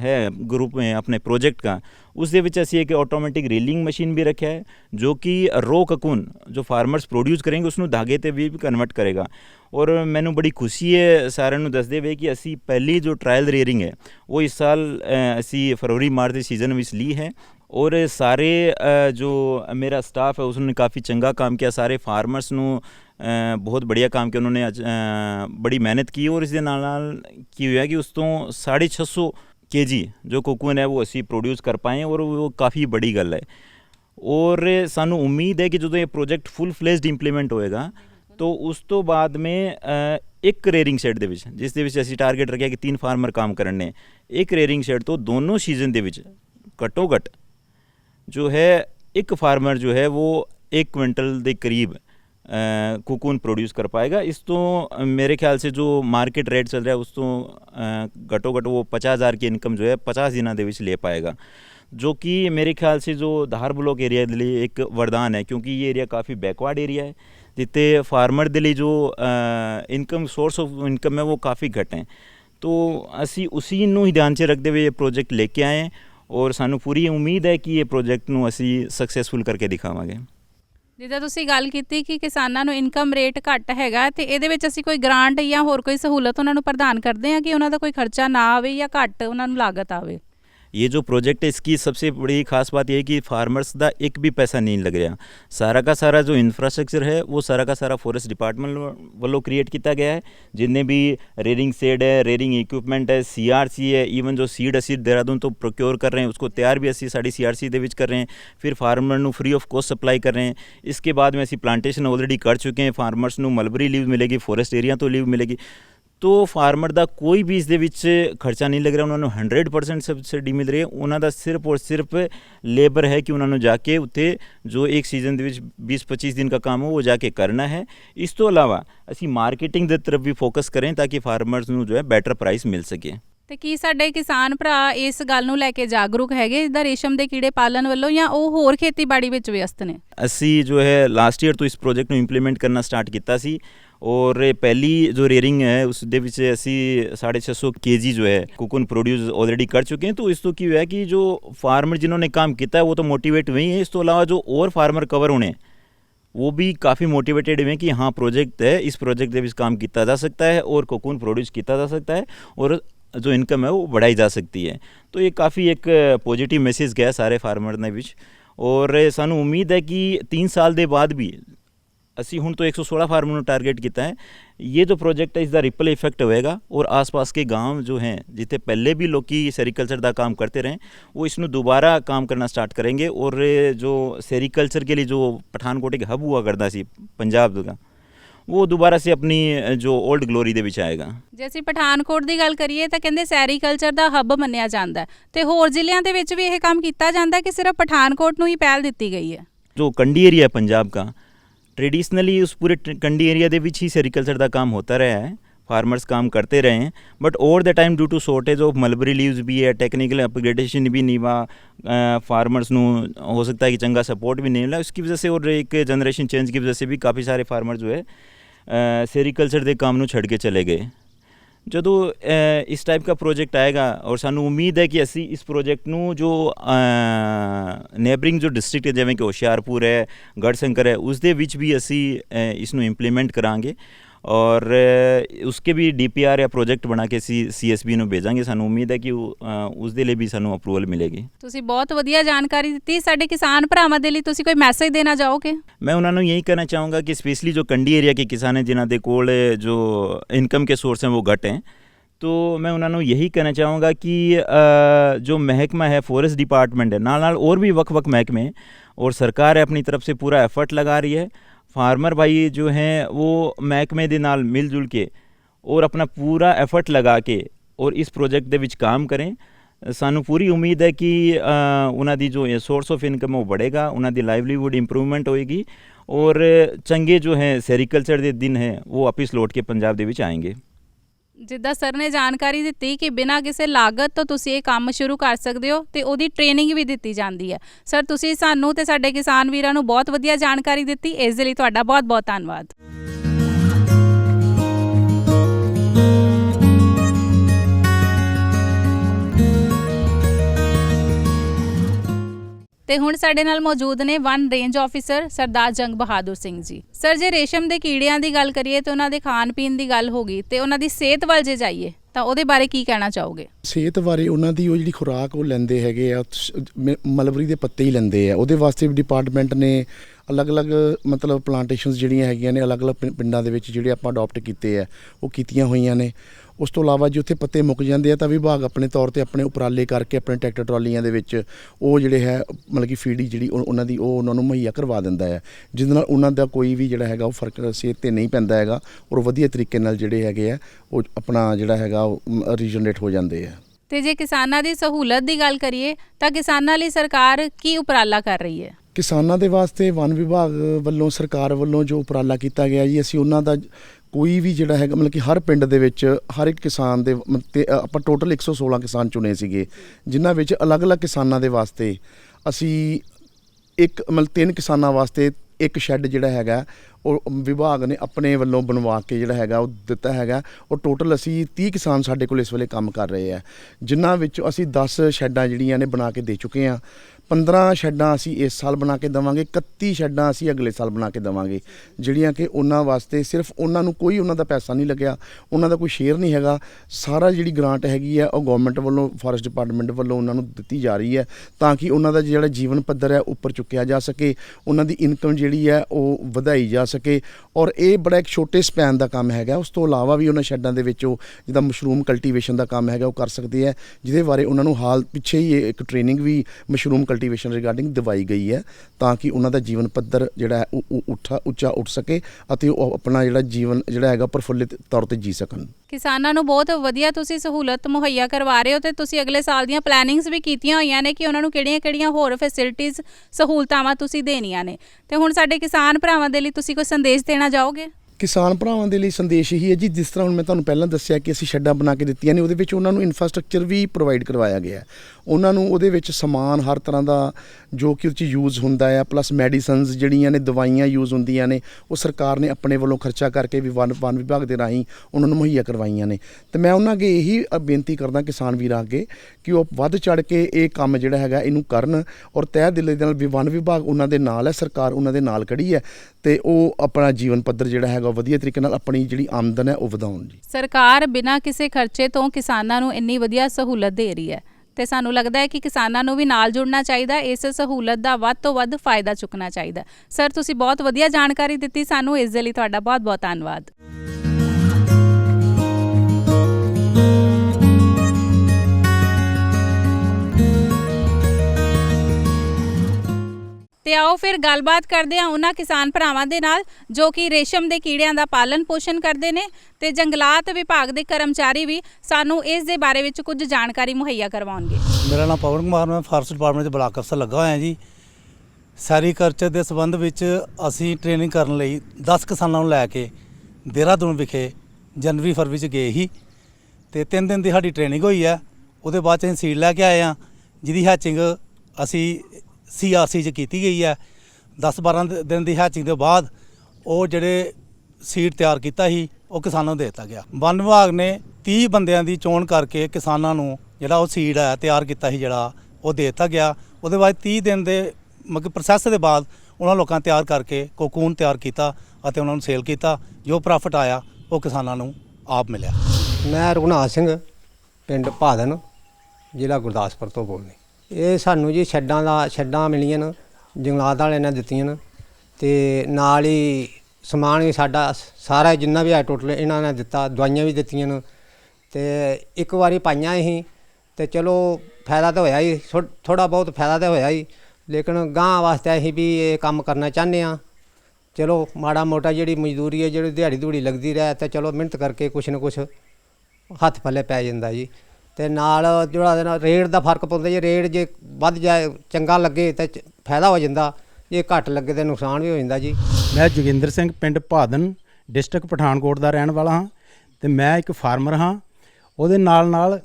ਹੈ ਗਰੁੱਪ ਹੈ ਆਪਣੇ ਪ੍ਰੋਜੈਕਟ ਦਾ ਉਸ ਦੇ ਵਿੱਚ ਅਸੀਂ ਇੱਕ ਆਟੋਮੈਟਿਕ ਰੀਲਿੰਗ ਮਸ਼ੀਨ ਵੀ ਰੱਖਿਆ ਹੈ, ਜੋ ਕਿ ਰੋ ਕਕੂਨ ਜੋ ਫਾਰਮਰਸ ਪ੍ਰੋਡਿਊਸ ਕਰਨਗੇ ਉਸ ਨੂੰ ਧਾਗੇ ਤੇ ਵੀ ਕਨਵਰਟ ਕਰੇਗਾ। ਔਰ ਮੈਨੂੰ ਬੜੀ ਖੁਸ਼ੀ ਹੈ ਸਾਰਿਆਂ ਨੂੰ ਦੱਸਦੇ ਹੋਏ ਕਿ ਅਸੀਂ ਪਹਿਲੀ ਜੋ ਟ੍ਰਾਇਲ ਰੇਅਰਿੰਗ ਹੈ, ਉਹ ਇਸ ਸਾਲ ਅਸੀਂ ਫਰਵਰੀ ਮਾਰਚ ਦੇ ਸੀਜ਼ਨ ਵਿੱਚ ਲਈ ਹੈ। ਔਰ ਸਾਰੇ ਜੋ ਮੇਰਾ ਸਟਾਫ ਹੈ ਉਸ ਨੇ ਕਾਫੀ ਚੰਗਾ ਕੰਮ ਕੀਤਾ ਸਾਰੇ ਫਾਰਮਰਸ ਨੂੰ ਬਹੁਤ ਬੜੀਆ ਕੰਮ ਕਿ ਉਹਨਾਂ ਨੇ ਅੱਜ ਬੜੀ ਮਿਹਨਤ ਕੀ ਔਰ ਇਸ ਦੇ ਨਾਲ ਨਾਲ ਕੀ ਹੋਇਆ ਕਿ ਉਸ ਤੋਂ 650 ਕੇਜੀ ਜੋ ਕੋਕੂਨ ਹੈ, ਉਹ ਅਸੀਂ ਪ੍ਰੋਡਿਊਸ ਕਰ ਪਾਏ ਔਰ ਉਹ ਕਾਫੀ ਬੜੀ ਗੱਲ ਹੈ। ਔਰ ਸਾਨੂੰ ਉਮੀਦ ਹੈ ਕਿ ਜਦੋਂ ਇਹ ਪ੍ਰੋਜੈਕਟ ਫੁੱਲ ਫਲੇਜਡ ਇੰਪਲੀਮੈਂਟ ਹੋਏਗਾ, ਤੋ ਉਸ ਤੋਂ ਬਾਅਦ ਮੇ ਇੱਕ ਰੇਰਿੰਗ ਸ਼ੈਡ ਦੇ ਵਿੱਚ, ਜਿਸ ਦੇ ਵਿੱਚ ਅਸੀਂ ਟਾਰਗੇਟ ਰੱਖਿਆ ਕਿ ਤਿੰਨ ਫਾਰਮਰ ਕੰਮ ਕਰਨ ਨੇ, ਇੱਕ ਰੇਰਿੰਗ ਸ਼ੈਡ ਤੋਂ ਦੋਨੋਂ ਸੀਜ਼ਨ ਦੇ ਵਿੱਚ ਘਟੋ ਘਟ ਜੋ ਹੈ, ਇੱਕ ਫਾਰਮਰ ਜੋ ਹੈ, ਉਹ 1 ਕੁਇੰਟਲ ਦੇ ਕਰੀਬ ਕੁਕੂਨ ਪ੍ਰੋਡਿਊਸ ਕਰ ਪਾਏਗਾ ਇਸ ਤੋਂ ਅ, ਮੇਰੇ ਖਿਆਲ ਸੇ ਜੋ ਮਾਰਕੀਟ ਰੇਟ ਚੱਲ ਰਿਹਾ ਉਸ ਤੋਂ ਅ, ਘੱਟੋ ਘੱਟ ਉਹ 50000 की ਇਨਕਮ ਜੋ ਹੈ 50 ਦਿਨਾਂ ਦੇ ਵਿੱਚ ਲੈ ਪਾਏਗਾ ਜੋ ਕਿ ਮੇਰੇ ਖਿਆਲ ਸੇ ਜੋ ਧਾਰ ਬਲੋਕ ਏਰੀਆ ਦੇ ਲਈ ਇੱਕ ਵਰਦਾਨ ਹੈ ਕਿਉਂਕਿ ਇਹ ਏਰੀਆ ਕਾਫੀ ਬੈਕਵਰਡ ਏਰੀਆ ਹੈ ਜਿੱਤੇ ਫਾਰਮਰ ਦੇ ਲਈ ਜੋ ਇਨਕਮ ਸੋਰਸ ਆਫ ਇਨਕਮ ਹੈ ਉਹ ਕਾਫੀ ਘੱਟ ਹੈ ਤੋ ਅਸੀਂ ਉਸੀ ਨੂੰ ਹੀ ਧਿਆਨ 'ਚ ਰੱਖਦੇ ਹੋਏ ਇਹ ਪ੍ਰੋਜੈਕਟ ਲੈ ਕੇ ਆਏ ਔਰ ਸਾਨੂੰ ਪੂਰੀ ਉਮੀਦ ਹੈ ਕਿ ਇਹ ਪ੍ਰੋਜੈਕਟ ਨੂੰ ਅਸੀਂ ਸਕਸੈਸਫੁਲ ਕਰਕੇ ਦਿਖਾਵਾਂਗੇ ਜਿੱਦਾਂ ਤੁਸੀਂ ਗੱਲ ਕੀਤੀ ਕਿ ਕਿਸਾਨਾਂ ਨੂੰ ਇਨਕਮ ਰੇਟ ਘੱਟ ਹੈਗਾ ਤੇ ਇਹਦੇ ਵਿੱਚ ਅਸੀਂ ਕੋਈ ਗ੍ਰਾਂਟ ਜਾਂ ਹੋਰ ਕੋਈ ਸਹੂਲਤ ਉਹਨਾਂ ਨੂੰ ਪ੍ਰਦਾਨ ਕਰਦੇ ਹਾਂ ਕਿ ਉਹਨਾਂ ਦਾ ਕੋਈ ਖਰਚਾ ਨਾ ਆਵੇ ਜਾਂ ਘੱਟ ਉਹਨਾਂ ਨੂੰ ਲਾਗਤ ਆਵੇ? ये जो प्रोजेक्ट है इसकी सबसे बड़ी खास बात ये है कि फार्मर्स का एक भी पैसा नहीं लग रहा सारा का सारा जो इंफ्रास्ट्रक्चर है वो सारा का सारा फॉरेस्ट डिपार्टमेंट वालों क्रिएट किया गया है जितने भी रेयरिंग सेड है रेयरिंग इक्विपमेंट है सीआरसी है इवन जो सीड ਅਸੀਂ देहरादून तो प्रोक्योर कर रहे हैं उसको तैयार भी ਅਸੀਂ ਸਾਡੀ ਸੀਆਰਸੀ ਦੇ ਵਿੱਚ ਕਰ ਰਹੇ हैं फिर फार्मर ਨੂੰ फ्री ऑफ कॉस्ट सप्लाई कर रहे हैं इसके बाद में ਅਸੀਂ प्लांटेशन ऑलरेडी कर चुके हैं फार्मर्स ਨੂੰ ਮਲਬਰੀ ਲੀਵ ਮਿਲੇਗੀ ਫੋਰੈਸਟ ਏਰੀਆ ਤੋਂ ਲੀਵ ਮਿਲੇਗੀ ਤੋ ਫਾਰਮਰ ਦਾ ਕੋਈ ਵੀ ਇਸ ਦੇ ਵਿੱਚ ਖਰਚਾ ਨਹੀਂ ਲੱਗ ਰਿਹਾ ਉਹਨਾਂ ਨੂੰ 100% ਸਬਸਿਡੀ ਮਿਲ ਰਹੀ ਹੈ। ਉਹਨਾਂ ਦਾ ਸਿਰਫ ਔਰ ਸਿਰਫ ਲੇਬਰ ਹੈ ਕਿ ਉਹਨਾਂ ਨੂੰ ਜਾ ਕੇ ਉੱਥੇ ਜੋ ਇੱਕ ਸੀਜ਼ਨ ਦੇ ਵਿੱਚ 20-25 ਦਿਨ ਦਾ ਕੰਮ ਉਹ ਜਾ ਕੇ ਕਰਨਾ ਹੈ। ਇਸ ਤੋਂ ਇਲਾਵਾ ਅਸੀਂ ਮਾਰਕੀਟਿੰਗ ਦੇ ਤਰਫ ਵੀ ਫੋਕਸ ਕरें ਤਾਂ ਕਿ ਫਾਰਮਰਸ ਨੂੰ ਜੋ ਹੈ ਬੈਟਰ ਪ੍ਰਾਈਸ ਮਿਲ ਸਕੇ। ਤੇ ਕੀ ਸਾਡੇ ਕਿਸਾਨ ਭਰਾ ਇਸ ਗੱਲ ਨੂੰ ਲੈ ਕੇ ਜਾਗਰੂਕ ਹੈਗੇ ਜਿੱਦਾਂ ਰੇਸ਼ਮ ਦੇ ਕੀੜੇ ਪਾਲਣ ਵੱਲੋਂ ਜਾਂ ਉਹ ਹੋਰ ਖੇਤੀਬਾੜੀ ਵਿੱਚ ਵਿਅਸਤ ਨੇ? ਅਸੀਂ ਜੋ ਹੈ ਲਾਸਟ ਈਅਰ ਤੋਂ ਇਸ ਪ੍ਰੋਜੈਕਟ ਨੂੰ ਇੰਪਲੀਮੈਂਟ ਕਰਨਾ ਸਟਾਰਟ ਕੀਤਾ ਸੀ। और पहली जो रेयरिंग है उसके पीछे ऐसी साढ़े छः सौ के जी जो है कुकुन प्रोड्यूस ऑलरेडी कर चुके हैं। तो इस तो की है कि जो फार्मर जिन्होंने काम किया है, वो तो मोटिवेट हुए हैं इस तो अलावा जो और फार्मर कवर होने वो भी काफ़ी मोटिवेटेड हुए कि हाँ प्रोजेक्ट है, इस प्रोजेक्ट में इस काम किया जा सकता है और कोकून प्रोड्यूस किया जा सकता है और जो इनकम है, वो बढ़ाई जा सकती है। तो ये काफ़ी एक पॉजिटिव मैसेज गया सारे फार्मर ने बीच और सानू उम्मीद है कि तीन साल के बाद भी ਅਸੀਂ ਹੁਣ ਤੋਂ 116 ਫਾਰਮਰ ਨੂੰ ਟਾਰਗੇਟ ਕੀਤਾ ਹੈ ये जो प्रोजेक्ट है इसका रिपल इफेक्ट होएगा और आसपास के गांव जो हैं जिथे पहले भी लोग सेरिकल्चर का काम करते रहे वो इसमें दोबारा काम करना स्टार्ट करेंगे और जो सेरिकल्चर के लिए जो पठानकोट एक हब हुआ करता सी पंजाब का वो दोबारा से अपनी जो ओल्ड ग्लोरी ਦੇ ਵਿੱਚ ਆਏਗਾ ਜੇ ਅਸੀਂ ਪਠਾਨਕੋਟ ਦੀ ਗੱਲ ਕਰੀਏ ਤਾਂ ਕਹਿੰਦੇ ਸੈਰੀਕਲਚਰ ਦਾ ਹੱਬ ਮੰਨਿਆ ਜਾਂਦਾ ਹੈ ਤੇ ਹੋਰ ਜ਼ਿਲ੍ਹਿਆਂ ਦੇ ਵਿੱਚ ਵੀ ਇਹ ਕੰਮ ਕੀਤਾ ਜਾਂਦਾ ਹੈ ਕਿ ਸਿਰਫ ਪਠਾਨਕੋਟ ਨੂੰ ਹੀ ਪਹਿਲ ਦਿੱਤੀ ਗਈ ਹੈ जो कंडी एरिया है पंजाब का ट्रेडिशनली उस पूरे ट- कंडी एरिया ਦੇ ਵਿੱਚ ਹੀ सेरिकल्चर ਦਾ ਕੰਮ होता रहा है फार्मर्स काम करते रहे हैं but over the time due to shortage of mulberry leaves भी है टेक्निकल अपग्रेडेशन भी नहीं हुआ फार्मर्स ਨੂੰ हो सकता है कि चंगा सपोर्ट भी नहीं मिला उसकी वजह से और एक जनरेशन चेंज की वजह से भी काफ़ी सारे फार्मर जो है सेरिकल्चर ਦੇ ਕੰਮ ਨੂੰ ਛੱਡ ਕੇ ਚਲੇ ਗਏ ਜਦੋਂ ਇਸ ਟਾਈਪ ਦਾ ਪ੍ਰੋਜੈਕਟ ਆਏਗਾ ਔਰ ਸਾਨੂੰ ਉਮੀਦ ਹੈ ਕਿ ਅਸੀਂ ਇਸ ਪ੍ਰੋਜੈਕਟ ਨੂੰ ਜੋ ਨੇਬਰਿੰਗ ਜੋ ਡਿਸਟ੍ਰਿਕਟ ਹੈ ਜਿਵੇਂ ਕਿ ਹੁਸ਼ਿਆਰਪੁਰ ਹੈ ਗੜਸ਼ੰਕਰ ਹੈ ਉਸ ਦੇ ਵਿੱਚ ਵੀ ਅਸੀਂ ਅ, ਇਸ ਨੂੰ ਇੰਪਲੀਮੈਂਟ ਕਰਾਂਗੇ। ਔਰ ਅ, ਉਸਕੇ ਵੀ ਡੀਪੀਆਰ ਜਾਂ ਪ੍ਰੋਜੈਕਟ ਬਣਾ ਕੇ ਅਸੀਂ ਸੀਐਸਬੀ ਨੂੰ ਭੇਜਾਂਗੇ ਸਾਨੂੰ ਉਮੀਦ ਹੈ ਕਿ ਉਹ, ਅ, ਉਸ ਦੇ ਲਈ ਵੀ ਸਾਨੂੰ ਅਪਰੂਵਲ ਮਿਲੇਗੀ ਤੁਸੀਂ ਬਹੁਤ ਵਧੀਆ ਜਾਣਕਾਰੀ ਦਿੱਤੀ ਸਾਡੇ ਕਿਸਾਨ ਭਰਾਵਾਂ ਦੇ ਲਈ ਤੁਸੀਂ ਕੋਈ ਮੈਸੇਜ ਦੇਣਾ ਚਾਹੋਗੇ मैं उन्होंने यही कहना चाहूँगा कि स्पेशली जो कंडी एरिया के किसान हैं जिन्हों के कोल जो इनकम के सोर्स हैं वो घट हैं तो मैं उन्होंने यही कहना चाहूँगा कि अ, जो महकमा है फॉरेस्ट डिपार्टमेंट है नाल नाल और भी वक् वक् महकमे और सरकार है अपनी तरफ से पूरा एफर्ट लगा रही है ਫਾਰਮਰ ਭਾਈ ਜੋ ਹੈ, ਉਹ ਮਹਿਕਮੇ ਦੇ ਨਾਲ ਮਿਲ ਜੁਲ ਕੇ ਔਰ ਆਪਣਾ ਪੂਰਾ ਐਫਰਟ ਲਗਾ ਕੇ ਔਰ ਇਸ ਪ੍ਰੋਜੈਕਟ ਦੇ ਵਿੱਚ ਕੰਮ ਕਰੇ। ਸਾਨੂੰ ਪੂਰੀ ਉਮੀਦ ਹੈ ਕਿ ਉਹਨਾਂ ਦੀ ਜੋ ਸੋਰਸ ਆਫ ਇਨਕਮ ਉਹ ਵਧੇਗਾ ਉਹਨਾਂ ਦੀ ਲਾਈਵਲੀਹੁਡ ਇੰਪਰੂਵਮੈਂਟ ਹੋਏਗੀ ਔਰ ਚੰਗੇ ਜੋ ਹੈ, ਸੈਰੀਕਲਚਰ ਦੇ ਦਿਨ ਹੈ, ਉਹ ਵਾਪਸ ਲੋਟ ਕੇ ਪੰਜਾਬ ਦੇ ਵਿੱਚ ਆएंगे ਜਿੱਦਾਂ ਸਰ ਨੇ ਜਾਣਕਾਰੀ ਦਿੱਤੀ ਕਿ ਬਿਨਾਂ ਕਿਸੇ ਲਾਗਤ ਤੋਂ ਤੁਸੀਂ ਇਹ ਕੰਮ ਸ਼ੁਰੂ ਕਰ ਸਕਦੇ ਹੋ ਤੇ ਉਹਦੀ ਟ੍ਰੇਨਿੰਗ ਵੀ ਦਿੱਤੀ ਜਾਂਦੀ ਹੈ। ਸਰ, ਤੁਸੀਂ ਸਾਨੂੰ ਤੇ ਸਾਡੇ ਕਿਸਾਨ ਵੀਰਾਂ ਨੂੰ ਬਹੁਤ ਵਧੀਆ ਜਾਣਕਾਰੀ ਦਿੱਤੀ। ਇਸ ਦੇ ਲਈ ਤੁਹਾਡਾ ਬਹੁਤ ਬਹੁਤ ਧੰਨਵਾਦ। ਤੇ ਹੁਣ ਸਾਡੇ ਨਾਲ ਮੌਜੂਦ ਨੇ ਵਨ ਰੇਂਜ ਆਫੀਸਰ ਸਰਦਾਰ ਜੰਗ ਬਹਾਦਰ ਸਿੰਘ ਜੀ। ਸਰ, ਜੇ ਰੇਸ਼ਮ ਦੇ ਕੀੜਿਆਂ ਦੀ ਗੱਲ ਕਰੀਏ ਤੇ ਉਹਨਾਂ ਦੇ ਖਾਣ ਪੀਣ ਦੀ ਗੱਲ ਹੋ ਗਈ ਤੇ ਉਹਨਾਂ ਦੀ ਸਿਹਤ ਵੱਲ ਜੇ ਜਾਈਏ, ਤਾਂ ਉਹਦੇ ਬਾਰੇ ਕੀ ਕਹਿਣਾ ਚਾਹੋਗੇ? ਸਿਹਤ ਬਾਰੇ ਉਹਨਾਂ ਦੀ ਉਹ ਜਿਹੜੀ ਖੁਰਾਕ ਉਹ ਲੈਂਦੇ ਹੈਗੇ ਆ, ਸ- ਮਲਬਰੀ ਦੇ ਪੱਤੇ ਹੀ ਲੈਂਦੇ ਆ। ਉਹਦੇ ਵਾਸਤੇ ਵੀ ਡਿਪਾਰਟਮੈਂਟ ਨੇ ਅਲੱਗ-ਅਲੱਗ ਮਤਲਬ ਪਲਾਂਟੇਸ਼ਨਸ ਜਿਹੜੀਆਂ ਹੈਗੀਆਂ ਨੇ ਅਲੱਗ-ਅਲੱਗ ਪਿੰ- ਪਿੰਡਾਂ ਦੇ ਵਿੱਚ ਜਿਹੜੇ ਆਪਾਂ ਅਡਾਪਟ ਕੀਤੇ ਆ, ਉਹ ਕੀਤੀਆਂ ਹੋਈਆਂ ਨੇ। ਉਸ ਤੋਂ ਇਲਾਵਾ ਜੇ ਉੱਥੇ ਪੱਤੇ ਮੁੱਕ ਜਾਂਦੇ ਆ ਤਾਂ ਵਿਭਾਗ ਆਪਣੇ ਤੌਰ ਤੇ ਆਪਣੇ ਉਪਰਾਲੇ ਕਰਕੇ ਆਪਣੇ ਟਰੈਕਟਰ ਟਰਾਲੀਆਂ ਦੇ ਵਿੱਚ ਉਹ ਜਿਹੜੇ ਹੈ ਮਤਲਬ ਕਿ ਫੀਡੀ ਜਿਹੜੀ ਉਹ- ਉਹਨਾਂ ਦੀ ਉਹ ਉਹਨਾਂ ਨੂੰ ਮੁਹੱਈਆ ਕਰਵਾ ਦਿੰਦਾ ਹੈ। ਜਿਹਦੇ ਨਾਲ ਉਹਨਾਂ ਦਾ ਕੋਈ ਵੀ ਜਿਹੜਾ ਹੈਗਾ ਉਹ ਫ਼ਰਕ ਸਿਹਤ ਤੇ ਨਹੀਂ ਪੈਂਦਾ ਹੈਗਾ ਔਰ ਵਧੀਆ ਤਰੀਕੇ ਨਾਲ ਜਿਹੜੇ ਹੈਗੇ ਆ ਉਹ ਆਪਣਾ ਜਿਹੜਾ ਹੈਗਾ ਉਹ ਰੀਜਨਰੇਟ ਹੋ ਜਾਂਦੇ ਆ। ਤੇ ਜੇ ਕਿਸਾਨਾਂ ਦੀ ਸਹੂਲਤ ਦੀ ਗੱਲ ਕਰੀਏ ਤਾਂ ਕਿਸਾਨਾਂ ਲਈ ਸਰਕਾਰ ਕੀ ਉਪਰਾਲਾ ਕਰ ਰਹੀ ਹੈ? ਕਿਸਾਨਾਂ ਦੇ ਵਾਸਤੇ ਵਨ ਵਿਭਾਗ ਵੱਲੋਂ ਸਰਕਾਰ ਵੱਲੋਂ ਜੋ ਉਪਰਾਲਾ ਕੀਤਾ ਗਿਆ ਜੀ ਅਸੀਂ ਉਹਨਾਂ ਦਾ ਕੋਈ ਵੀ ਜਿਹੜਾ ਹੈਗਾ ਮਤਲਬ ਕਿ ਹਰ ਪਿੰਡ ਦੇ ਵਿੱਚ ਹਰ ਇੱਕ ਕਿਸਾਨ ਦੇ ਮ- ਤੇ ਅ, ਆਪਾਂ ਟੋਟਲ 116 ਕਿਸਾਨ ਚੁਣੇ ਸੀਗੇ ਜਿਨ੍ਹਾਂ ਵਿੱਚ ਅਲੱਗ-ਅਲੱਗ ਕਿਸਾਨਾਂ ਦੇ ਵਾਸਤੇ ਅਸੀਂ ਇੱਕ ਮਤਲਬ ਤਿੰਨ ਕਿਸਾਨਾਂ ਵਾਸਤੇ ਇੱਕ ਸ਼ੈੱਡ ਜਿਹੜਾ ਹੈਗਾ ਉਹ ਵਿਭਾਗ ਨੇ ਆਪਣੇ ਵੱਲੋਂ ਬਣਵਾ ਕੇ ਜਿਹੜਾ ਹੈਗਾ ਉਹ ਦਿੱਤਾ ਹੈਗਾ। ਉਹ ਟੋਟਲ ਅਸੀਂ 30 ਕਿਸਾਨ ਸਾਡੇ ਕੋਲ ਇਸ ਵੇਲੇ ਕੰਮ ਕਰ ਰਹੇ ਆ ਜਿਨ੍ਹਾਂ ਵਿੱਚੋਂ ਅਸੀਂ 10 ਸ਼ੈੱਡਾਂ ਜਿਹੜੀਆਂ ਨੇ ਬਣਾ ਕੇ ਦੇ ਚੁੱਕੇ ਆ। 15 ਸ਼ੈੱਡਾਂ ਅਸੀਂ ਇਸ ਸਾਲ ਬਣਾ ਕੇ ਦਵਾਂਗੇ 31 ਸ਼ੈੱਡਾਂ ਅਸੀਂ ਅਗਲੇ ਸਾਲ ਬਣਾ ਕੇ ਦਵਾਂਗੇ, ਜਿਹੜੀਆਂ ਕਿ ਉਹਨਾਂ ਵਾਸਤੇ ਸਿਰਫ ਉਹਨਾਂ ਨੂੰ ਕੋਈ ਉਹਨਾਂ ਦਾ ਪੈਸਾ ਨਹੀਂ ਲੱਗਿਆ, ਉਹਨਾਂ ਦਾ ਕੋਈ ਸ਼ੇਅਰ ਨਹੀਂ ਹੈਗਾ। ਸਾਰਾ ਜਿਹੜੀ ਗ੍ਰਾਂਟ ਹੈਗੀ ਹੈ ਉਹ ਗਵਰਨਮੈਂਟ ਵੱਲੋਂ ਫੋਰੈਸਟ ਡਿਪਾਰਟਮੈਂਟ ਵੱਲੋਂ ਉਹਨਾਂ ਨੂੰ ਦਿੱਤੀ ਜਾ ਰਹੀ ਹੈ, ਤਾਂ ਕਿ ਉਹਨਾਂ ਦਾ ਜਿਹੜਾ ਜੀਵਨ ਪੱਧਰ ਹੈ, ਉੱਪਰ ਚੁੱਕਿਆ ਜਾ ਸਕੇ, ਉਹਨਾਂ ਦੀ ਇਨਕਮ ਜਿਹੜੀ ਹੈ, ਉਹ ਵਧਾਈ ਜਾ ਸਕੇ ਔਰ ਇਹ ਬੜਾ ਇੱਕ ਛੋਟੇ ਸਪੈਨ ਦਾ ਕੰਮ ਹੈਗਾ। ਉਸ ਤੋਂ ਇਲਾਵਾ ਵੀ ਉਹਨਾਂ ਸ਼ੈੱਡਾਂ ਦੇ ਵਿੱਚ ਉਹ ਜਿੱਦਾਂ ਮਸ਼ਰੂਮ ਕਲਟੀਵੇਸ਼ਨ ਦਾ ਕੰਮ ਹੈਗਾ, ਉਹ ਕਰ ਸਕਦੇ ਆ ਜਿਹਦੇ ਬਾਰੇ ਉਹਨਾਂ ਨੂੰ ਹਾਲ ਪਿੱਛੇ ਹੀ ਇਹ ਇੱਕ ਟ੍ਰੇਨਿੰਗ ਵੀ ਮਸ਼ਰੂਮ ਕਲਟੀਵੇਸ਼ਨ ਰਿਗਾਰਡਿੰਗ ਦਿਵਾਈ ਗਈ ਹੈ ਤਾਂ ਕਿ ਉਹਨਾਂ ਦਾ ਜੀਵਨ ਪੱਧਰ ਜਿਹੜਾ ਉੱਠਾ ਉੱਚਾ ਉੱਠ ਸਕੇ ਅਤੇ ਉਹ ਆਪਣਾ ਜਿਹੜਾ ਜੀਵਨ ਜਿਹੜਾ ਹੈਗਾ ਪ੍ਰਫੁੱਲਿਤ ਤੌਰ ਤੇ ਜੀ ਸਕਣ। ਕਿਸਾਨਾਂ ਨੂੰ ਬਹੁਤ ਵਧੀਆ ਤੁਸੀਂ ਸਹੂਲਤ ਮੁਹੱਈਆ ਕਰਵਾ ਰਹੇ ਹੋ ਤੇ ਤੁਸੀਂ ਅਗਲੇ ਸਾਲ ਦੀਆਂ ਪਲੈਨਿੰਗਸ ਵੀ ਕੀਤੀਆਂ ਹੋਈਆਂ ਨੇ ਕਿ ਉਹਨਾਂ ਨੂੰ ਕਿਹੜੀਆਂ-ਕਿਹੜੀਆਂ ਹੋਰ ਫੈਸਿਲਿਟੀਆਂ ਸਹੂਲਤਾਂ ਤੁਸੀਂ ਦੇਣੀਆਂ ਨੇ। ਤੇ ਹੁਣ ਸਾਡੇ ਕਿਸਾਨ ਭਰਾਵਾਂ ਦੇ ਲਈ ਤੁਸੀਂ ਕੋਈ ਸੰਦੇਸ਼ ਦੇਣਾ ਜਾਓਗੇ? ਕਿਸਾਨ ਭਰਾਵਾਂ ਦੇ ਲਈ ਸੰਦੇਸ਼ ਇਹੀ ਹੈ ਜੀ, ਜਿਸ ਤਰ੍ਹਾਂ ਹੁਣ ਮੈਂ ਤੁਹਾਨੂੰ ਪਹਿਲਾਂ ਦੱਸਿਆ ਕਿ ਅਸੀਂ ਸ਼ੈੱਡਾਂ ਬਣਾ ਕੇ ਦਿੱਤੀਆਂ ਨੇ, ਉਹਦੇ ਵਿੱਚ ਉਹਨਾਂ ਨੂੰ ਇਨਫਰਾਸਟ੍ਰਕਚਰ ਵੀ ਪ੍ਰੋਵਾਈਡ ਕਰਵਾਇਆ ਗਿਆ ਉਹਨਾਂ ਨੂੰ ਉਹਦੇ ਵਿੱਚ ਸਮਾਨ ਹਰ ਤਰ੍ਹਾਂ ਦਾ ਜੋ ਕਿ ਉਹ 'ਚ ਯੂਜ਼ ਹੁੰਦਾ ਹੈ ਪਲੱਸ ਮੈਡੀਸਨਸ ਜਿਹੜੀਆਂ ਨੇ, ਦਵਾਈਆਂ ਯੂਜ਼ ਹੁੰਦੀਆਂ ਨੇ, ਉਹ ਸਰਕਾਰ ਨੇ ਆਪਣੇ ਵੱਲੋਂ ਖਰਚਾ ਕਰਕੇ ਵੀ ਵਨ ਵਨ ਵਿਭਾਗ ਦੇ ਰਾਹੀਂ ਉਹਨਾਂ ਨੂੰ ਮੁਹੱਈਆ ਕਰਵਾਈਆਂ ਨੇ। ਤੇ ਮੈਂ ਉਹਨਾਂ ਅੱਗੇ ਇਹੀ ਬੇਨਤੀ ਕਰਦਾ ਕਿਸਾਨ ਵੀਰਾਂ ਅੱਗੇ ਕਿ ਉਹ ਵੱਧ ਚੜ ਕੇ ਇਹ ਕੰਮ ਜਿਹੜਾ ਹੈਗਾ ਇਹਨੂੰ ਕਰਨ ਔਰ ਤਹਿ ਦਿਲ ਦੇ ਨਾਲ ਵੀ ਵਨ ਵਿਭਾਗ ਉਹਨਾਂ ਦੇ ਨਾਲ ਹੈ, ਸਰਕਾਰ ਉਹਨਾਂ ਦੇ ਨਾਲ ਖੜੀ ਹੈ ਤੇ ਉਹ ਆਪਣਾ ਜੀਵਨ ਪੱਧਰ ਜਿਹੜਾ ਹੈਗਾ ਵਧੀਆ ਤਰੀਕੇ ਨਾਲ ਆਪਣੀ ਜਿਹੜੀ ਆਮਦਨ ਹੈ ਉਹ ਵਧਾਉਣ ਜੀ ਸਰਕਾਰ ਬਿਨਾਂ ਕਿਸੇ ਖਰਚੇ ਤੋਂ ਕਿਸਾਨਾਂ ਨੂੰ ਇੰਨੀ ਵਧੀਆ ਸਹੂਲਤ ਦੇ ਰਹੀ ਹੈ ਤੇ ਸਾਨੂੰ ਲੱਗਦਾ ਹੈ ਕਿ ਕਿਸਾਨਾਂ ਨੂੰ ਵੀ ਨਾਲ ਜੁੜਨਾ ਚਾਹੀਦਾ, ਇਸ ਸਹੂਲਤ ਦਾ ਵੱਧ ਤੋਂ ਵੱਧ ਫਾਇਦਾ ਚੁੱਕਣਾ ਚਾਹੀਦਾ। ਸਰ, ਤੁਸੀਂ ਬਹੁਤ ਵਧੀਆ ਜਾਣਕਾਰੀ ਦਿੱਤੀ ਸਾਨੂੰ, ਇਸ ਦੇ ਲਈ ਤੁਹਾਡਾ ਬਹੁਤ ਬਹੁਤ ਧੰਨਵਾਦ। ਤੇ ਆਓ ਫਿਰ ਗੱਲਬਾਤ ਕਰਦੇ ਹਾਂ ਉਹਨਾਂ ਕਿਸਾਨ ਭਰਾਵਾਂ ਦੇ ਨਾਲ, ਜੋ ਕਿ ਰੇਸ਼ਮ ਦੇ ਕੀੜਿਆਂ ਦਾ ਪਾਲਣ ਪੋਸ਼ਣ ਕਰਦੇ ਨੇ ਤੇ ਜੰਗਲਾਤ ਵਿਭਾਗ ਦੇ ਕਰਮਚਾਰੀ ਵੀ ਸਾਨੂੰ ਇਸ ਦੇ ਬਾਰੇ ਵਿੱਚ ਕੁਝ ਜਾਣਕਾਰੀ ਮੁਹੱਈਆ ਕਰਵਾਉਣਗੇ। ਮੇਰਾ ਨਾਮ ਪਵਨ ਕੁਮਾਰ, ਮੈਂ ਫਾਰੈਸਟ ਡਿਪਾਰਟਮੈਂਟ ਦੇ ਬਲਾਕ ਅਫਸਰ ਲੱਗਾ ਹੋਇਆ ਜੀ। ਸੈਰੀਕਲਚਰ ਦੇ ਸੰਬੰਧ ਵਿੱਚ ਅਸੀਂ ਟ੍ਰੇਨਿੰਗ ਕਰਨ ਲਈ 10 ਕਿਸਾਨਾਂ ਨੂੰ ਲੈ ਕੇ ਦੇਹਰਾਦੂਨ ਵਿਖੇ ਜਨਵਰੀ ਫਰਵਰੀ ਚ ਗਏ ਸੀ ਤੇ 3 ਦਿਨ ਦੀ ਸਾਡੀ ਟ੍ਰੇਨਿੰਗ ਹੋਈ ਹੈ। ਉਹਦੇ ਬਾਅਦ ਚ ਅਸੀਂ ਸੀਡ ਲੈ ਕੇ ਆਏ ਆ ਜਿਹਦੀ ਹੈਚਿੰਗ ਅਸੀਂ ਸੀਆਰਸੀ ਚ ਕੀਤੀ ਗਈ ਹੈ। 10-12 ਦਿਨ ਦੀ ਹੈਚਿੰਗ ਦੇ ਬਾਅਦ ਉਹ ਜਿਹੜੇ ਸੀਡ ਤਿਆਰ ਕੀਤਾ ਸੀ, ਉਹ ਕਿਸਾਨਾਂ ਨੂੰ ਦੇ ਦਿੱਤਾ ਗਿਆ। ਵਨ ਵਿਭਾਗ ਨੇ 30 ਬੰਦਿਆਂ ਦੀ ਚੋਣ ਕਰਕੇ ਕਿਸਾਨਾਂ ਨੂੰ ਜਿਹੜਾ ਉਹ ਸੀਡ ਹੈ, ਤਿਆਰ ਕੀਤਾ ਸੀ ਜਿਹੜਾ ਉਹ ਦੇ ਦਿੱਤਾ ਗਿਆ। ਉਹਦੇ ਬਾਅਦ 30 ਦਿਨ ਦੇ ਮਤਲਬ ਪ੍ਰੋਸੈਸ ਦੇ ਬਾਅਦ ਉਹਨਾਂ ਲੋਕਾਂ ਤਿਆਰ ਕਰਕੇ ਕੋਕੂਨ ਤਿਆਰ ਕੀਤਾ ਅਤੇ ਉਹਨਾਂ ਨੂੰ ਸੇਲ ਕੀਤਾ। ਜੋ ਪ੍ਰੋਫਿਟ ਆਇਆ, ਉਹ ਕਿਸਾਨਾਂ ਨੂੰ ਆਪ ਮਿਲਿਆ। ਮੈਂ ਰਘੁਨਾਥ ਸਿੰਘ, ਪਿੰਡ ਭਾਦਨ, ਜ਼ਿਲ੍ਹਾ ਗੁਰਦਾਸਪੁਰ ਤੋਂ ਬੋਲਦੇ। ਇਹ ਸਾਨੂੰ ਜੀ ਛੱਡਾਂ ਦਾ, ਛੱਡਾਂ ਮਿਲੀਆਂ ਨੇ, ਜੰਗਲਾਤ ਵਾਲਿਆਂ ਨੇ ਦਿੱਤੀਆਂ ਨੇ, ਤੇ ਨਾਲ ਹੀ ਸਮਾਨ ਵੀ ਸਾਡਾ, ਸਾਰਾ ਜਿੰਨਾ ਵੀ ਹੈ ਟੋਟਲ ਇਹਨਾਂ ਨੇ ਦਿੱਤਾ, ਦਵਾਈਆਂ ਵੀ ਦਿੱਤੀਆਂ ਨੇ, ਤੇ ਇੱਕ ਵਾਰੀ ਪਾਈਆਂ ਅਸੀਂ, ਤੇ ਚਲੋ ਫਾਇਦਾ ਤਾਂ ਹੋਇਆ ਹੀ ਥੋੜਾ ਬਹੁਤ ਫਾਇਦਾ ਤਾਂ ਹੋਇਆ ਹੀ, ਲੇਕਿਨ ਗਾਂ ਵਾਸਤੇ ਅਸੀਂ ਵੀ ਇਹ ਕੰਮ ਕਰਨਾ ਚਾਹੁੰਦੇ ਆ ਚਲੋ ਮਾੜਾ ਮੋਟਾ ਜਿਹੜੀ ਮਜ਼ਦੂਰੀ ਹੈ, ਜਿਹੜੀ ਦਿਹਾੜੀ ਦੂੜੀ ਲੱਗਦੀ ਰਹਿ, ਤਾਂ ਚਲੋ ਮਿਹਨਤ ਕਰਕੇ ਕੁਛ ਨਾ ਕੁਛ ਹੱਥ ਪੱਲੇ ਪੈ ਜਾਂਦਾ ਜੀ। ਤੇ ਨਾਲ ਜਿਹੜਾ ਇਹਦੇ ਨਾਲ ਰੇਟ ਦਾ ਫ਼ਰਕ ਪੈਂਦਾ ਜੇ ਰੇਟ ਜੇ ਵੱਧ ਜਾਏ, ਚੰਗਾ ਲੱਗੇ ਤਾਂ ਚ- ਫਾਇਦਾ ਹੋ ਜਾਂਦਾ। ਜੇ ਘੱਟ ਲੱਗੇ ਤਾਂ ਨੁਕਸਾਨ ਵੀ ਹੋ ਜਾਂਦਾ ਜੀ। ਮੈਂ ਜੋਗਿੰਦਰ ਸਿੰਘ ਪਿੰਡ ਭਾਦਨ, ਡਿਸਟ੍ਰਿਕਟ ਪਠਾਨਕੋਟ ਦਾ ਰਹਿਣ ਵਾਲਾ ਹਾਂ ਤੇ ਮੈਂ ਇੱਕ ਫਾਰਮਰ ਹਾਂ। ਉਹਦੇ ਨਾਲ ਨਾਲ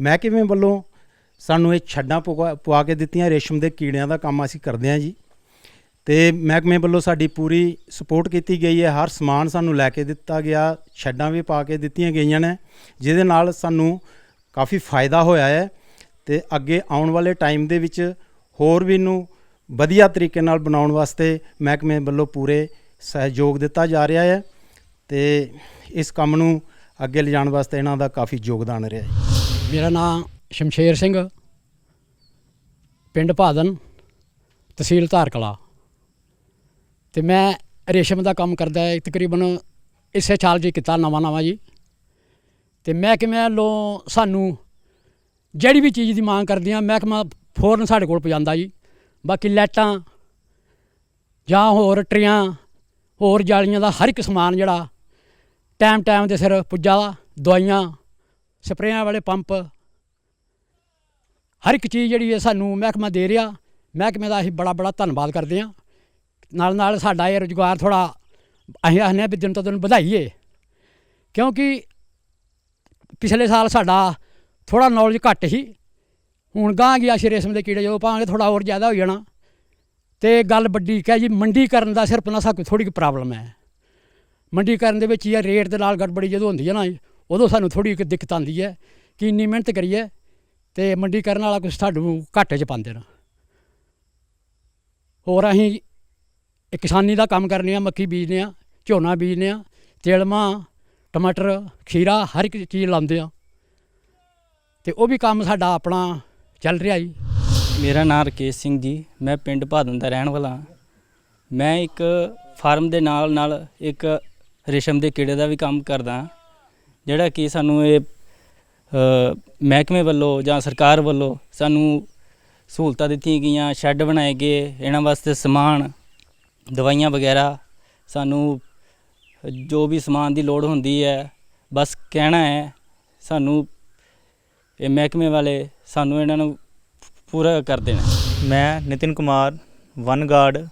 ਮਹਿਕਮੇ ਵੱਲੋਂ ਸਾਨੂੰ ਇਹ ਛੱਡਾਂ ਪਵਾ ਪਵਾ ਕੇ ਦਿੱਤੀਆਂ ਰੇਸ਼ਮ ਦੇ ਕੀੜਿਆਂ ਦਾ ਕੰਮ ਅਸੀਂ ਕਰਦੇ ਹਾਂ ਜੀ। ਤੇ ਮਹਿਕਮੇ ਵੱਲੋਂ ਸਾਡੀ ਪੂਰੀ ਸਪੋਰਟ ਕੀਤੀ ਗਈ ਹੈ। ਹਰ ਸਮਾਨ ਸਾਨੂੰ ਲੈ ਕੇ ਦਿੱਤਾ ਗਿਆ, ਛੱਡਾਂ ਵੀ ਪਾ ਕੇ ਦਿੱਤੀਆਂ ਗਈਆਂ ਨੇ, ਜਿਹਦੇ ਨਾਲ ਸਾਨੂੰ ਕਾਫੀ ਫਾਇਦਾ ਹੋਇਆ ਹੈ ਤੇ ਅੱਗੇ ਆਉਣ ਵਾਲੇ ਟਾਈਮ ਦੇ ਵਿੱਚ ਹੋਰ ਵੀ ਇਹਨੂੰ ਵਧੀਆ ਤਰੀਕੇ ਨਾਲ ਬਣਾਉਣ ਵਾਸਤੇ ਮਹਿਕਮੇ ਵੱਲੋਂ ਪੂਰੇ ਸਹਿਯੋਗ ਦਿੱਤਾ ਜਾ ਰਿਹਾ ਹੈ ਤੇ ਇਸ ਕੰਮ ਨੂੰ ਅੱਗੇ ਲਿਜਾਣ ਵਾਸਤੇ ਇਹਨਾਂ ਦਾ ਕਾਫੀ ਯੋਗਦਾਨ ਰਿਹਾ ਹੈ। ਮੇਰਾ ਨਾਮ ਸ਼ਮਸ਼ੇਰ ਸਿੰਘ, ਪਿੰਡ ਭਾਦਨ, ਤਹਿਸੀਲ ਧਾਰਕਲਾ। ਤੇ ਮੈਂ ਰੇਸ਼ਮ ਦਾ ਕੰਮ ਕਰਦਾ ਤਕਰੀਬਨ ਇਸੇ ਸਾਲ ਜੀ ਕੀਤਾ ਨਵਾਂ ਨਵਾਂ ਜੀ। ਤੇ ਮਹਿਕਮੇ ਵੱਲੋਂ ਸਾਨੂੰ ਜਿਹੜੀ ਵੀ ਚੀਜ਼ ਦੀ ਮੰਗ ਕਰਦੇ ਕਰਦੀਆਂ ਮਹਿਕਮਾ ਫੌਰਨ ਸਾਡੇ ਕੋਲ ਪਹੁੰਚਾਉਂਦਾ ਜੀ। ਬਾਕੀ ਲਾਈਟਾਂ ਜਾਂ ਹੋਰ ਟਰੀਆਂ, ਹੋਰ ਜਾਲੀਆਂ ਦਾ ਹਰ ਇੱਕ ਸਮਾਨ ਜਿਹੜਾ ਟਾਈਮ ਟਾਈਮ ਦੇ ਸਿਰ ਪੁੱਜਾ, ਦਵਾਈਆਂ, ਸਪਰੇਆਂ ਵਾਲੇ ਪੰਪ, ਹਰ ਇੱਕ ਚੀਜ਼ ਜਿਹੜੀ ਹੈ ਸਾਨੂੰ ਮਹਿਕਮਾ ਦੇ ਰਿਹਾ। ਮਹਿਕਮੇ ਦਾ ਅਸੀਂ ਬੜਾ ਬੜਾ ਧੰਨਵਾਦ ਕਰਦੇ ਹਾਂ ਨਾਲ ਨਾਲ ਸਾਡਾ ਇਹ ਰੁਜ਼ਗਾਰ ਥੋੜਾ ਅਸੀਂ ਆਖਦੇ ਹਾਂ ਵੀ ਦਿਨ ਤੋਂ ਦਿਨ ਵਧਾਈਏ। ਕਿਉਂਕਿ ਪਿਛਲੇ ਸਾਲ ਸਾਡਾ ਥੋੜਾ ਨੌਲੇਜ ਘੱਟ ਸੀ। ਹੁਣ ਗਾਂ ਗਿਆ ਸੀ ਰੇਸ਼ਮ ਦੇ ਕੀੜੇ ਜਦੋਂ ਪਾਵਾਂਗੇ ਥੋੜਾ ਹੋਰ ਜ਼ਿਆਦਾ ਹੋ ਜਾਣਾ। ਤੇ ਗੱਲ ਵੱਡੀ ਕਹਿ ਜੀ, ਮੰਡੀਕਰਨ ਦਾ ਸਿਰਫ ਨਾ ਸਾਨੂੰ ਥੋੜੀ ਜਿਹੀ ਪ੍ਰੋਬਲਮ ਹੈ। ਮੰਡੀਕਰਨ ਦੇ ਵਿੱਚ ਇਹ ਰੇਟ ਦੇ ਨਾਲ ਗੜਬੜੀ ਜਦੋਂ ਹੁੰਦੀ ਹੈ ਨਾ, ਉਦੋਂ ਸਾਨੂੰ ਥੋੜੀ ਇੱਕ ਦਿੱਕਤ ਆਉਂਦੀ ਹੈ ਕਿ ਇੰਨੀ ਮਿਹਨਤ ਕਰੀਏ ਤੇ ਮੰਡੀਕਰਨ ਵਾਲਾ ਕੁਝ ਸਾਨੂੰ ਘਾਟੇ 'ਚ ਪਾਉਂਦੇ ਨੇ। ਹੋਰ ਅਸੀਂ ਕਿਸਾਨੀ ਦਾ ਕੰਮ ਕਰਨੇ ਆ, ਮੱਕੀ ਬੀਜਦੇ ਆ, ਝੋਨਾ ਬੀਜਦੇ ਆ ਤੇਲਮਾ ਟਮਾਟਰ ਖੀਰਾ ਹਰ ਇੱਕ ਚੀਜ਼ ਲਾਉਂਦੇ ਆ ਤੇ ਉਹ ਵੀ ਕੰਮ ਸਾਡਾ ਆਪਣਾ ਚੱਲ ਰਿਹਾ ਜੀ ਮੇਰਾ ਨਾਮ ਰਕੇਸ਼ ਸਿੰਘ ਜੀ ਮੈਂ ਪਿੰਡ ਭਾਦਨ ਦਾ ਰਹਿਣ ਵਾਲਾ ਹਾਂ। ਮੈਂ ਇੱਕ ਫਾਰਮ ਦੇ ਨਾਲ ਨਾਲ ਇੱਕ ਰੇਸ਼ਮ ਦੇ ਕੀੜੇ ਦਾ ਵੀ ਕੰਮ ਕਰਦਾ ਹਾਂ, ਜਿਹੜਾ ਕਿ ਸਾਨੂੰ ਇਹ ਮਹਿਕਮੇ ਵੱਲੋਂ ਜਾਂ ਸਰਕਾਰ ਵੱਲੋਂ ਸਾਨੂੰ ਸਹੂਲਤਾਂ ਦਿੱਤੀਆਂ ਗਈਆਂ ਸ਼ੈੱਡ ਬਣਾਏ ਗਏ ਇਹਨਾਂ ਵਾਸਤੇ ਸਮਾਨ ਦਵਾਈਆਂ ਵਗੈਰਾ ਸਾਨੂੰ ਜੋ ਵੀ ਸਮਾਨ ਦੀ ਲੋੜ ਹੁੰਦੀ ਹੈ, ਬਸ ਕਹਿਣਾ ਹੈ, ਸਾਨੂੰ ਇਹ ਮਹਿਕਮੇ ਵਾਲੇ ਸਾਨੂੰ ਇਹਨਾਂ ਨੂੰ ਪੂਰਾ ਕਰ ਦੇਣਾ ਮੈਂ Nitin Kumar, one guard,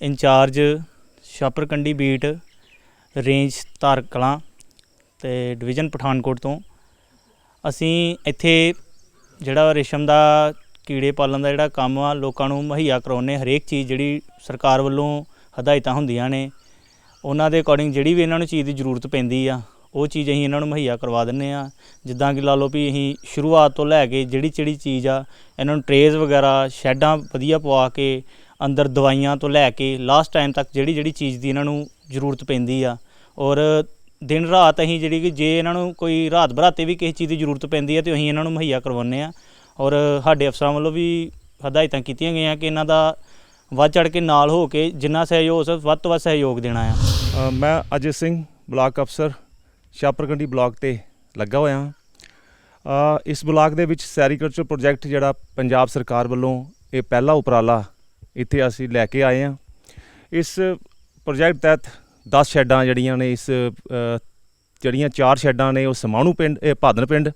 in charge, Chhaparkandi beat, range Dharkalan ਤੇ ਡਿਵੀਜ਼ਨ ਪਠਾਨਕੋਟ ਤੋਂ। ਅਸੀਂ ਇੱਥੇ ਜਿਹੜਾ ਰੇਸ਼ਮ ਦਾ ਕੀੜੇ ਪਾਲਣ ਦਾ ਜਿਹੜਾ ਕੰਮ ਆ, ਲੋਕਾਂ ਨੂੰ ਮੁਹੱਈਆ ਕਰਾਉਣੇ ਹਰੇਕ ਚੀਜ਼ ਜਿਹੜੀ ਸਰਕਾਰ ਵੱਲੋਂ ਹਦਾਇਤਾਂ ਹੁੰਦੀਆਂ ਨੇ ਉਹਨਾਂ ਦੇ ਅਕੋਰਡਿੰਗ ਜਿਹੜੀ ਵੀ ਇਹਨਾਂ ਨੂੰ ਚੀਜ਼ ਦੀ ਜ਼ਰੂਰਤ ਪੈਂਦੀ ਆ, ਉਹ ਚੀਜ਼ ਅਸੀਂ ਇਹਨਾਂ ਨੂੰ ਮੁਹੱਈਆ ਕਰਵਾ ਦਿੰਨੇ ਆ। ਜਿੱਦਾਂ ਕਿ ਲਾ ਲਓ ਵੀ ਅਸੀਂ ਸ਼ੁਰੂਆਤ ਤੋਂ ਲੈ ਕੇ ਜਿਹੜੀ ਜਿਹੜੀ ਚੀਜ਼ ਆ, ਇਹਨਾਂ ਨੂੰ ਟਰੇਜ਼ ਵਗੈਰਾ, ਸ਼ੈੱਡਾਂ ਵਧੀਆ ਪਵਾ ਕੇ, ਅੰਦਰ ਦਵਾਈਆਂ ਤੋਂ ਲੈ ਕੇ ਲਾਸਟ ਟਾਈਮ ਤੱਕ ਜਿਹੜੀ ਜਿਹੜੀ ਚੀਜ਼ ਦੀ ਇਹਨਾਂ ਨੂੰ ਜ਼ਰੂਰਤ ਪੈਂਦੀ ਆ। ਔਰ ਦਿਨ ਰਾਤ ਅਸੀਂ ਜਿਹੜੀ ਕਿ ਜੇ ਇਹਨਾਂ ਨੂੰ ਕੋਈ ਰਾਤ ਬਰਾਤੇ ਵੀ ਕਿਸੇ ਚੀਜ਼ ਦੀ ਜ਼ਰੂਰਤ ਪੈਂਦੀ ਹੈ ਤੇ ਅਸੀਂ ਇਹਨਾਂ ਨੂੰ ਮੁਹੱਈਆ ਕਰਵਾਉਂਦੇ ਆ। ਔਰ ਸਾਡੇ ਅਫਸਰਾਂ ਵੱਲੋਂ ਵੀ ਹਦਾਇਤਾਂ ਕੀਤੀਆਂ ਗਈਆਂ ਕਿ ਇਹਨਾਂ ਦਾ ਵੱਧ ਚੜ ਕੇ ਨਾਲ ਹੋ ਕੇ ਜਿੰਨਾ ਸਹਿਯੋਗ ਹੋ ਸਕੇ ਵੱਧ ਤੋਂ ਵੱਧ ਸਹਿਯੋਗ ਦੇਣਾ ਆ। ਅ, ਮੈਂ ਅਜੇ ਸਿੰਘ ਬਲਾਕ ਅਫਸਰ ਸ਼ਾਹਪੁਰਕੰਡੀ ਬਲਾਕ ਤੇ ਲੱਗਾ ਹੋਇਆ ਹਾਂ। ਅ, ਇਸ ਬਲਾਕ ਦੇ ਵਿੱਚ ਸੈਰੀਕਲਚਰ ਪ੍ਰੋਜੈਕਟ ਜਿਹੜਾ ਪੰਜਾਬ ਸਰਕਾਰ ਵੱਲੋਂ ਇਹ ਪਹਿਲਾ ਉਪਰਾਲਾ ਇੱਥੇ ਅਸੀਂ ਲੈ ਕੇ ਆਏ ਹਾਂ। ਇਸ ਪ੍ਰੋਜੈਕਟ ਤਹਿਤ 10 ਸ਼ੈੱਡਾਂ ਜਿਹੜੀਆਂ ਨੇ ਇਸ ਅ, ਜਿਹੜੀਆਂ ਚਾਰ ਸ਼ੈੱਡਾਂ ਨੇ ਉਹ ਸਮਾਣੂ ਪਿੰਡ ਇਹ ਭਾਦਨ ਪਿੰਡ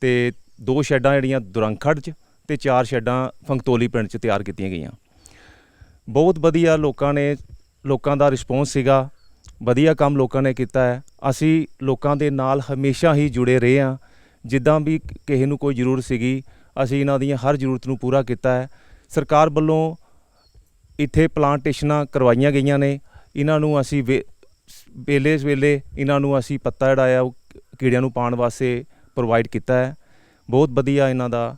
ਤੇ ਦੋ ਸ਼ੈੱਡਾਂ ਜਿਹੜੀਆਂ ਦੁਰੰਖੜ 'ਚ ਤੇ ਚਾਰ ਸ਼ੈੱਡਾਂ ਫੰਗਤੋਲੀ ਪਿੰਡ 'ਚ ਤਿਆਰ ਕੀਤੀਆਂ ਗਈਆਂ। ਬਹੁਤ ਵਧੀਆ ਲੋਕਾਂ ਨੇ, ਲੋਕਾਂ ਦਾ ਰਿਸਪੌਂਸ ਸੀਗਾ। ਵਧੀਆ ਕੰਮ ਲੋਕਾਂ ਨੇ ਕੀਤਾ ਹੈ। ਅਸੀਂ ਲੋਕਾਂ ਦੇ ਨਾਲ ਹਮੇਸ਼ਾ ਹੀ ਜੁੜੇ ਰਹੇ ਹਾਂ। ਜਿੱਦਾਂ ਵੀ ਕਿਸੇ ਨੂੰ ਕੋਈ ਜ਼ਰੂਰਤ ਸੀਗੀ, ਅਸੀਂ ਇਹਨਾਂ ਦੀਆਂ ਹਰ ਜ਼ਰੂਰਤ ਨੂੰ ਪੂਰਾ ਕੀਤਾ ਹੈ। ਸਰਕਾਰ ਵੱਲੋਂ ਇੱਥੇ ਪਲਾਂਟੇਸ਼ਨਾਂ ਕਰਵਾਈਆਂ ਗਈਆਂ ਨੇ। ਇਹਨਾਂ ਨੂੰ ਅਸੀਂ ਵੇ- ਵੇਲੇ ਵੇਲੇ ਇਹਨਾਂ ਨੂੰ ਅਸੀਂ ਪੱਤਾ ਜਿਹੜਾ ਆ, ਉਹ ਕੀੜਿਆਂ ਨੂੰ ਪਾਉਣ ਵਾਸਤੇ ਪ੍ਰੋਵਾਈਡ ਕੀਤਾ ਹੈ। ਬਹੁਤ ਵਧੀਆ ਇਹਨਾਂ ਦਾ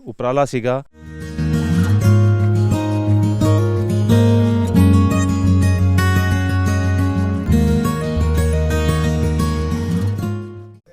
ਉਪਰਾਲਾ ਸੀਗਾ।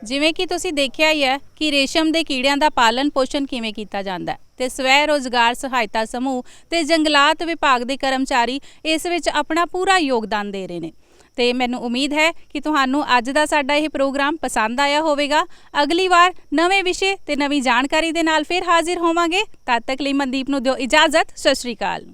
ਜਿਵੇਂ ਕਿ ਤੁਸੀਂ ਦੇਖਿਆ ਹੀ ਹੈ ਕਿ ਰੇਸ਼ਮ ਦੇ ਕੀੜਿਆਂ ਦਾ ਪਾਲਣ ਪੋਸ਼ਣ ਕਿਵੇਂ ਕੀਤਾ ਜਾਂਦਾ ਹੈ ਤੇ ਸਵੈ ਰੋਜ਼ਗਾਰ ਸਹਾਇਤਾ ਸਮੂਹ ਤੇ ਜੰਗਲਾਤ ਵਿਭਾਗ ਦੇ ਕਰਮਚਾਰੀ ਇਸ ਵਿੱਚ ਆਪਣਾ ਪੂਰਾ ਯੋਗਦਾਨ ਦੇ ਰਹੇ ਨੇ। ਤੇ ਮੈਨੂੰ ਉਮੀਦ ਹੈ ਕਿ ਤੁਹਾਨੂੰ ਅੱਜ ਦਾ ਸਾਡਾ ਇਹ ਪ੍ਰੋਗਰਾਮ ਪਸੰਦ ਆਇਆ ਹੋਵੇਗਾ। ਅਗਲੀ ਵਾਰ ਨਵੇਂ ਵਿਸ਼ੇ ਤੇ ਨਵੀਂ ਜਾਣਕਾਰੀ ਦੇ ਨਾਲ ਫਿਰ ਹਾਜ਼ਰ ਹੋਵਾਂਗੇ। ਤਦ ਤੱਕ ਲਈ ਮਨਦੀਪ ਨੂੰ ਦਿਓ ਇਜਾਜ਼ਤ। ਸਤਿ ਸ਼੍ਰੀ ਅਕਾਲ।